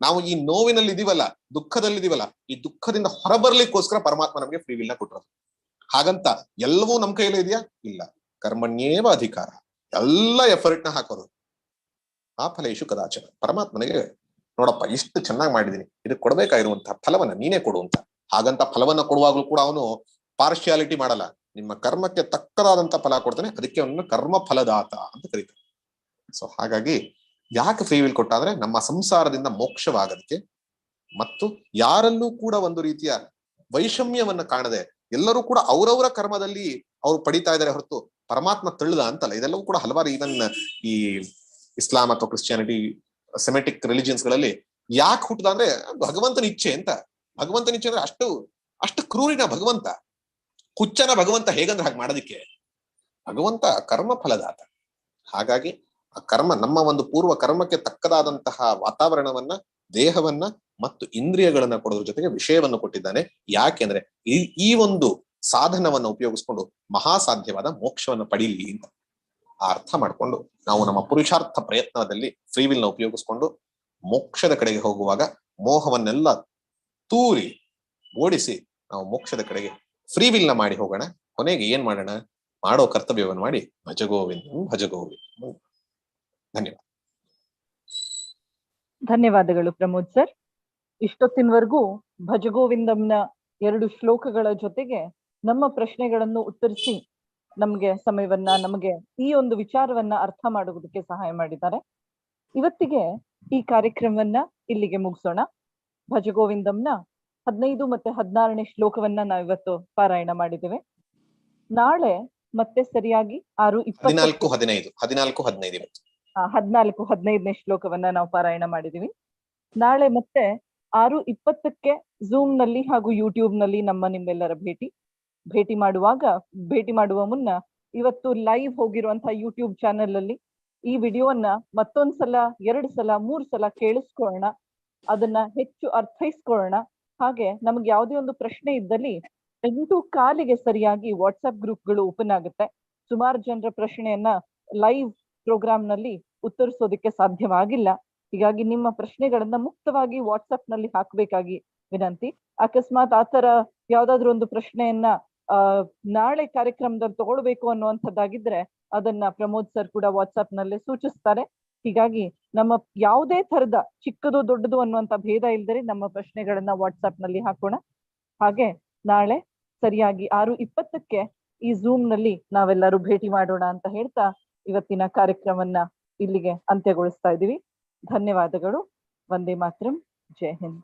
ನಾವು ಈ ನೋವಿನಲ್ಲಿ ಇದೀವಲ್ಲ, ದುಃಖದಲ್ಲಿ ಇದೀವಲ್ಲ, ಈ ದುಃಖದಿಂದ ಹೊರಬರ್ಲಿಕ್ಕೋಸ್ಕರ ಪರಮಾತ್ಮ ನಮಗೆ ಫ್ರೀ ವಿಲ್ನ ಕೊಟ್ಟಿರೋದು. ಹಾಗಂತ ಎಲ್ಲವೂ ನಮ್ ಕೈಯಲ್ಲಿ ಇದೆಯಾ? ಇಲ್ಲ. ಕರ್ಮಣ್ಯೇವ ಅಧಿಕಾರ. ಎಲ್ಲ ಎಫರ್ಟ್ನ ಹಾಕೋದು. ಆ ಫಲೇಶು ಕದಾಚನ. ಪರಮಾತ್ಮನಿಗೆ ನೋಡಪ್ಪ, ಇಷ್ಟು ಚೆನ್ನಾಗಿ ಮಾಡಿದೀನಿ. ಇದಕ್ಕೆ ಕೊಡ್ಬೇಕಾಗಿರುವಂತಹ ಫಲವನ್ನ ನೀನೇ ಕೊಡು ಅಂತ. ಹಾಗಂತ ಫಲವನ್ನ ಕೊಡುವಾಗ್ಲೂ ಕೂಡ ಅವನು ಪಾರ್ಶಿಯಾಲಿಟಿ ಮಾಡಲ್ಲ. ನಿಮ್ಮ ಕರ್ಮಕ್ಕೆ ತಕ್ಕದಾದಂತ ಫಲ ಕೊಡ್ತಾನೆ. ಅದಕ್ಕೆ ಅವನು ಕರ್ಮ ಫಲದಾತ ಅಂತ ಕರೀತಾರೆ ಸೊ ಹಾಗಾಗಿ ಯಾಕೆ ಫ್ರೀ ವಿಲ್ ಕೊಟ್ಟಾದ್ರೆ ನಮ್ಮ ಸಂಸಾರದಿಂದ ಮೋಕ್ಷವಾಗದಕ್ಕೆ ಮತ್ತು ಯಾರಲ್ಲೂ ಕೂಡ ಒಂದು ರೀತಿಯ ವೈಷಮ್ಯವನ್ನ ಕಾಣದೆ ಎಲ್ಲರೂ ಕೂಡ ಅವರವರ ಕರ್ಮದಲ್ಲಿ ಅವ್ರು ಪಡಿತಾ ಇದ್ದಾರೆ ಹೊರತು ಪರಮಾತ್ಮ ತಳ್ಳದ ಅಂತಲ್ಲ, ಇದೆಲ್ಲವೂ ಕೂಡ ಹಲವಾರು ಈವನ್ ಈ ಇಸ್ಲಾಂ ಅಥವಾ ಕ್ರಿಶ್ಚಿಯಾನಿಟಿ ಸೆಮೆಟಿಕ್ ರಿಲಿಜಿಯನ್ಸ್ಗಳಲ್ಲಿ ಯಾಕೆ ಹುಟ್ಟದ ಅಂದ್ರೆ ಭಗವಂತನ ಇಚ್ಛೆ ಅಂತ. ಭಗವಂತನ ಇಚ್ಛೆ ಅಂದ್ರೆ ಅಷ್ಟು ಅಷ್ಟು ಕ್ರೂರಿನ ಭಗವಂತ. ಹುಚ್ಚನ ಭಗವಂತ ಹೇಗಂದ್ರೆ ಹಾಗೆ ಮಾಡೋದಿಕ್ಕೆ? ಭಗವಂತ ಕರ್ಮ ಫಲದಾತ. ಹಾಗಾಗಿ ಆ ಕರ್ಮ, ನಮ್ಮ ಒಂದು ಪೂರ್ವ ಕರ್ಮಕ್ಕೆ ತಕ್ಕದಾದಂತಹ ವಾತಾವರಣವನ್ನ, ದೇಹವನ್ನ ಮತ್ತು ಇಂದ್ರಿಯಗಳನ್ನ ಕೊಡೋದ್ರ ಜೊತೆಗೆ ವಿಷಯವನ್ನು ಕೊಟ್ಟಿದ್ದಾನೆ. ಯಾಕೆಂದ್ರೆ ಈ ಈ ಒಂದು ಸಾಧನವನ್ನ ಉಪಯೋಗಿಸ್ಕೊಂಡು ಮಹಾಸಾಧ್ಯವಾದ ಮೋಕ್ಷವನ್ನು ಪಡೀಲಿ ಅಂತ ಅರ್ಥ ಮಾಡ್ಕೊಂಡು ನಾವು ನಮ್ಮ ಪುರುಷಾರ್ಥ ಪ್ರಯತ್ನದಲ್ಲಿ ಫ್ರೀವಿಲ್ನ ಉಪಯೋಗಿಸ್ಕೊಂಡು ಮೋಕ್ಷದ ಕಡೆಗೆ ಹೋಗುವಾಗ ಮೋಹವನ್ನೆಲ್ಲ ತೂರಿ ಓಡಿಸಿ ನಾವು ಮೋಕ್ಷದ ಕಡೆಗೆ ಫ್ರೀವಿಲ್ನ ಮಾಡಿ ಹೋಗೋಣ. ಕೊನೆಗೆ ಏನ್ ಮಾಡೋಣ? ಮಾಡೋ ಕರ್ತವ್ಯವನ್ನು ಮಾಡಿ ಭಜಗೋವಿಂದ ಭಜಗೋವಿಂದ. ಧನ್ಯವಾದ. ಧನ್ಯವಾದಗಳು ಪ್ರಮೋದ್ ಸರ್. ಇಷ್ಟೊತ್ತಿನವರೆಗೂ ಭಜಗೋವಿಂದಂನ ಎರಡು ಶ್ಲೋಕಗಳ ಜೊತೆಗೆ ನಮ್ಮ ಪ್ರಶ್ನೆಗಳನ್ನು ಉತ್ತರಿಸಿ ನಮಗೆ ಸಮಯವನ್ನ ನಮಗೆ ಈ ಒಂದು ವಿಚಾರವನ್ನ ಅರ್ಥ ಮಾಡುವುದಕ್ಕೆ ಸಹಾಯ ಮಾಡಿದ್ದಾರೆ. ಇವತ್ತಿಗೆ ಈ ಕಾರ್ಯಕ್ರಮವನ್ನ ಇಲ್ಲಿಗೆ ಮುಗಿಸೋಣ. ಭಜಗೋವಿಂದಂನ ಹದಿನೈದು ಮತ್ತೆ ಹದಿನಾರನೇ ಶ್ಲೋಕವನ್ನ ನಾವಿವತ್ತು ಪಾರಾಯಣ ಮಾಡಿದ್ದೇವೆ. ನಾಳೆ ಮತ್ತೆ ಸರಿಯಾಗಿ ಆರು ಇಪ್ಪತ್ತು ಹದಿನಾಲ್ಕು ಹದಿನೈದು ಹದಿನಾಲ್ಕು ಹದಿನೈದು ಹದ್ನಾಲ್ಕು ಹದಿನೈದನೇ ಶ್ಲೋಕವನ್ನ ನಾವು ಪಾರಾಯಣ ಮಾಡಿದೀವಿ ನಾಳೆ ಮತ್ತೆ ಆರು ಇಪ್ಪತ್ತಕ್ಕೆ ಝೂಮ್ನಲ್ಲಿ ಹಾಗೂ ಯೂಟ್ಯೂಬ್ನಲ್ಲಿ ನಮ್ಮ ನಿಮ್ಮೆಲ್ಲರ ಭೇಟಿ. ಭೇಟಿ ಮಾಡುವಾಗ, ಭೇಟಿ ಮಾಡುವ ಮುನ್ನ ಇವತ್ತು ಲೈವ್ ಹೋಗಿರುವಂತಹ ಯೂಟ್ಯೂಬ್ ಚಾನೆಲ್ ಅಲ್ಲಿ ಈ ವಿಡಿಯೋವನ್ನ ಮತ್ತೊಂದ್ಸಲ ಎರಡು ಸಲ ಮೂರ್ ಸಲ ಕೇಳಿಸ್ಕೊಳ್ಳೋಣ. ಅದನ್ನ ಹೆಚ್ಚು ಅರ್ಥೈಸ್ಕೊಳ್ಳೋಣ. ಹಾಗೆ ನಮ್ಗೆ ಯಾವುದೇ ಒಂದು ಪ್ರಶ್ನೆ ಇದ್ದಲ್ಲಿ ಎಂಟು ಕಾಲಿಗೆ ಸರಿಯಾಗಿ ವಾಟ್ಸ್ಆಪ್ ಗ್ರೂಪ್ಗಳು ಓಪನ್ ಆಗುತ್ತೆ. ಸುಮಾರು ಜನರ ಪ್ರಶ್ನೆಯನ್ನ ಲೈವ್ ಪ್ರೋಗ್ರಾಮ್ನಲ್ಲಿ ಉತ್ತರಿಸೋದಕ್ಕೆ ಸಾಧ್ಯವಾಗಿಲ್ಲ. ಹೀಗಾಗಿ ನಿಮ್ಮ ಪ್ರಶ್ನೆಗಳನ್ನ ಮುಕ್ತವಾಗಿ ವಾಟ್ಸ್ಆಪ್ನಲ್ಲಿ ಹಾಕ್ಬೇಕಾಗಿ ವಿನಂತಿ. ಅಕಸ್ಮಾತ್ ಆತರ ಯಾವ್ದಾದ್ರು ಒಂದು ಪ್ರಶ್ನೆಯನ್ನ ನಾಳೆ ಕಾರ್ಯಕ್ರಮದಲ್ಲಿ ತಗೊಳ್ಬೇಕು ಅನ್ನುವಂಥದ್ದಾಗಿದ್ರೆ ಅದನ್ನ ಪ್ರಮೋದ್ ಸರ್ ಕೂಡ ವಾಟ್ಸ್ಆಪ್ನಲ್ಲಿ ಸೂಚಿಸ್ತಾರೆ. ಹೀಗಾಗಿ ನಮ್ಮ ಯಾವುದೇ ತರದ ಚಿಕ್ಕದು ದೊಡ್ಡದು ಅನ್ನುವಂತ ಭೇದ ಇಲ್ದರೆ ನಮ್ಮ ಪ್ರಶ್ನೆಗಳನ್ನ ವಾಟ್ಸ್ಆಪ್ನಲ್ಲಿ ಹಾಕೋಣ. ಹಾಗೆ ನಾಳೆ ಸರಿಯಾಗಿ ಆರು ಇಪ್ಪತ್ತಕ್ಕೆ ಈ ಝೂಮ್ನಲ್ಲಿ ನಾವೆಲ್ಲರೂ ಭೇಟಿ ಮಾಡೋಣ ಅಂತ ಹೇಳ್ತಾ ಇವತ್ತಿನ ಕಾರ್ಯಕ್ರಮವನ್ನ ಇಲ್ಲಿಗೆ ಅಂತ್ಯಗೊಳಿಸ್ತಾ ಇದ್ದೀವಿ. ಧನ್ಯವಾದಗಳು. ವಂದೇ ಮಾತರಂ. ಜೈ ಹಿಂದ್.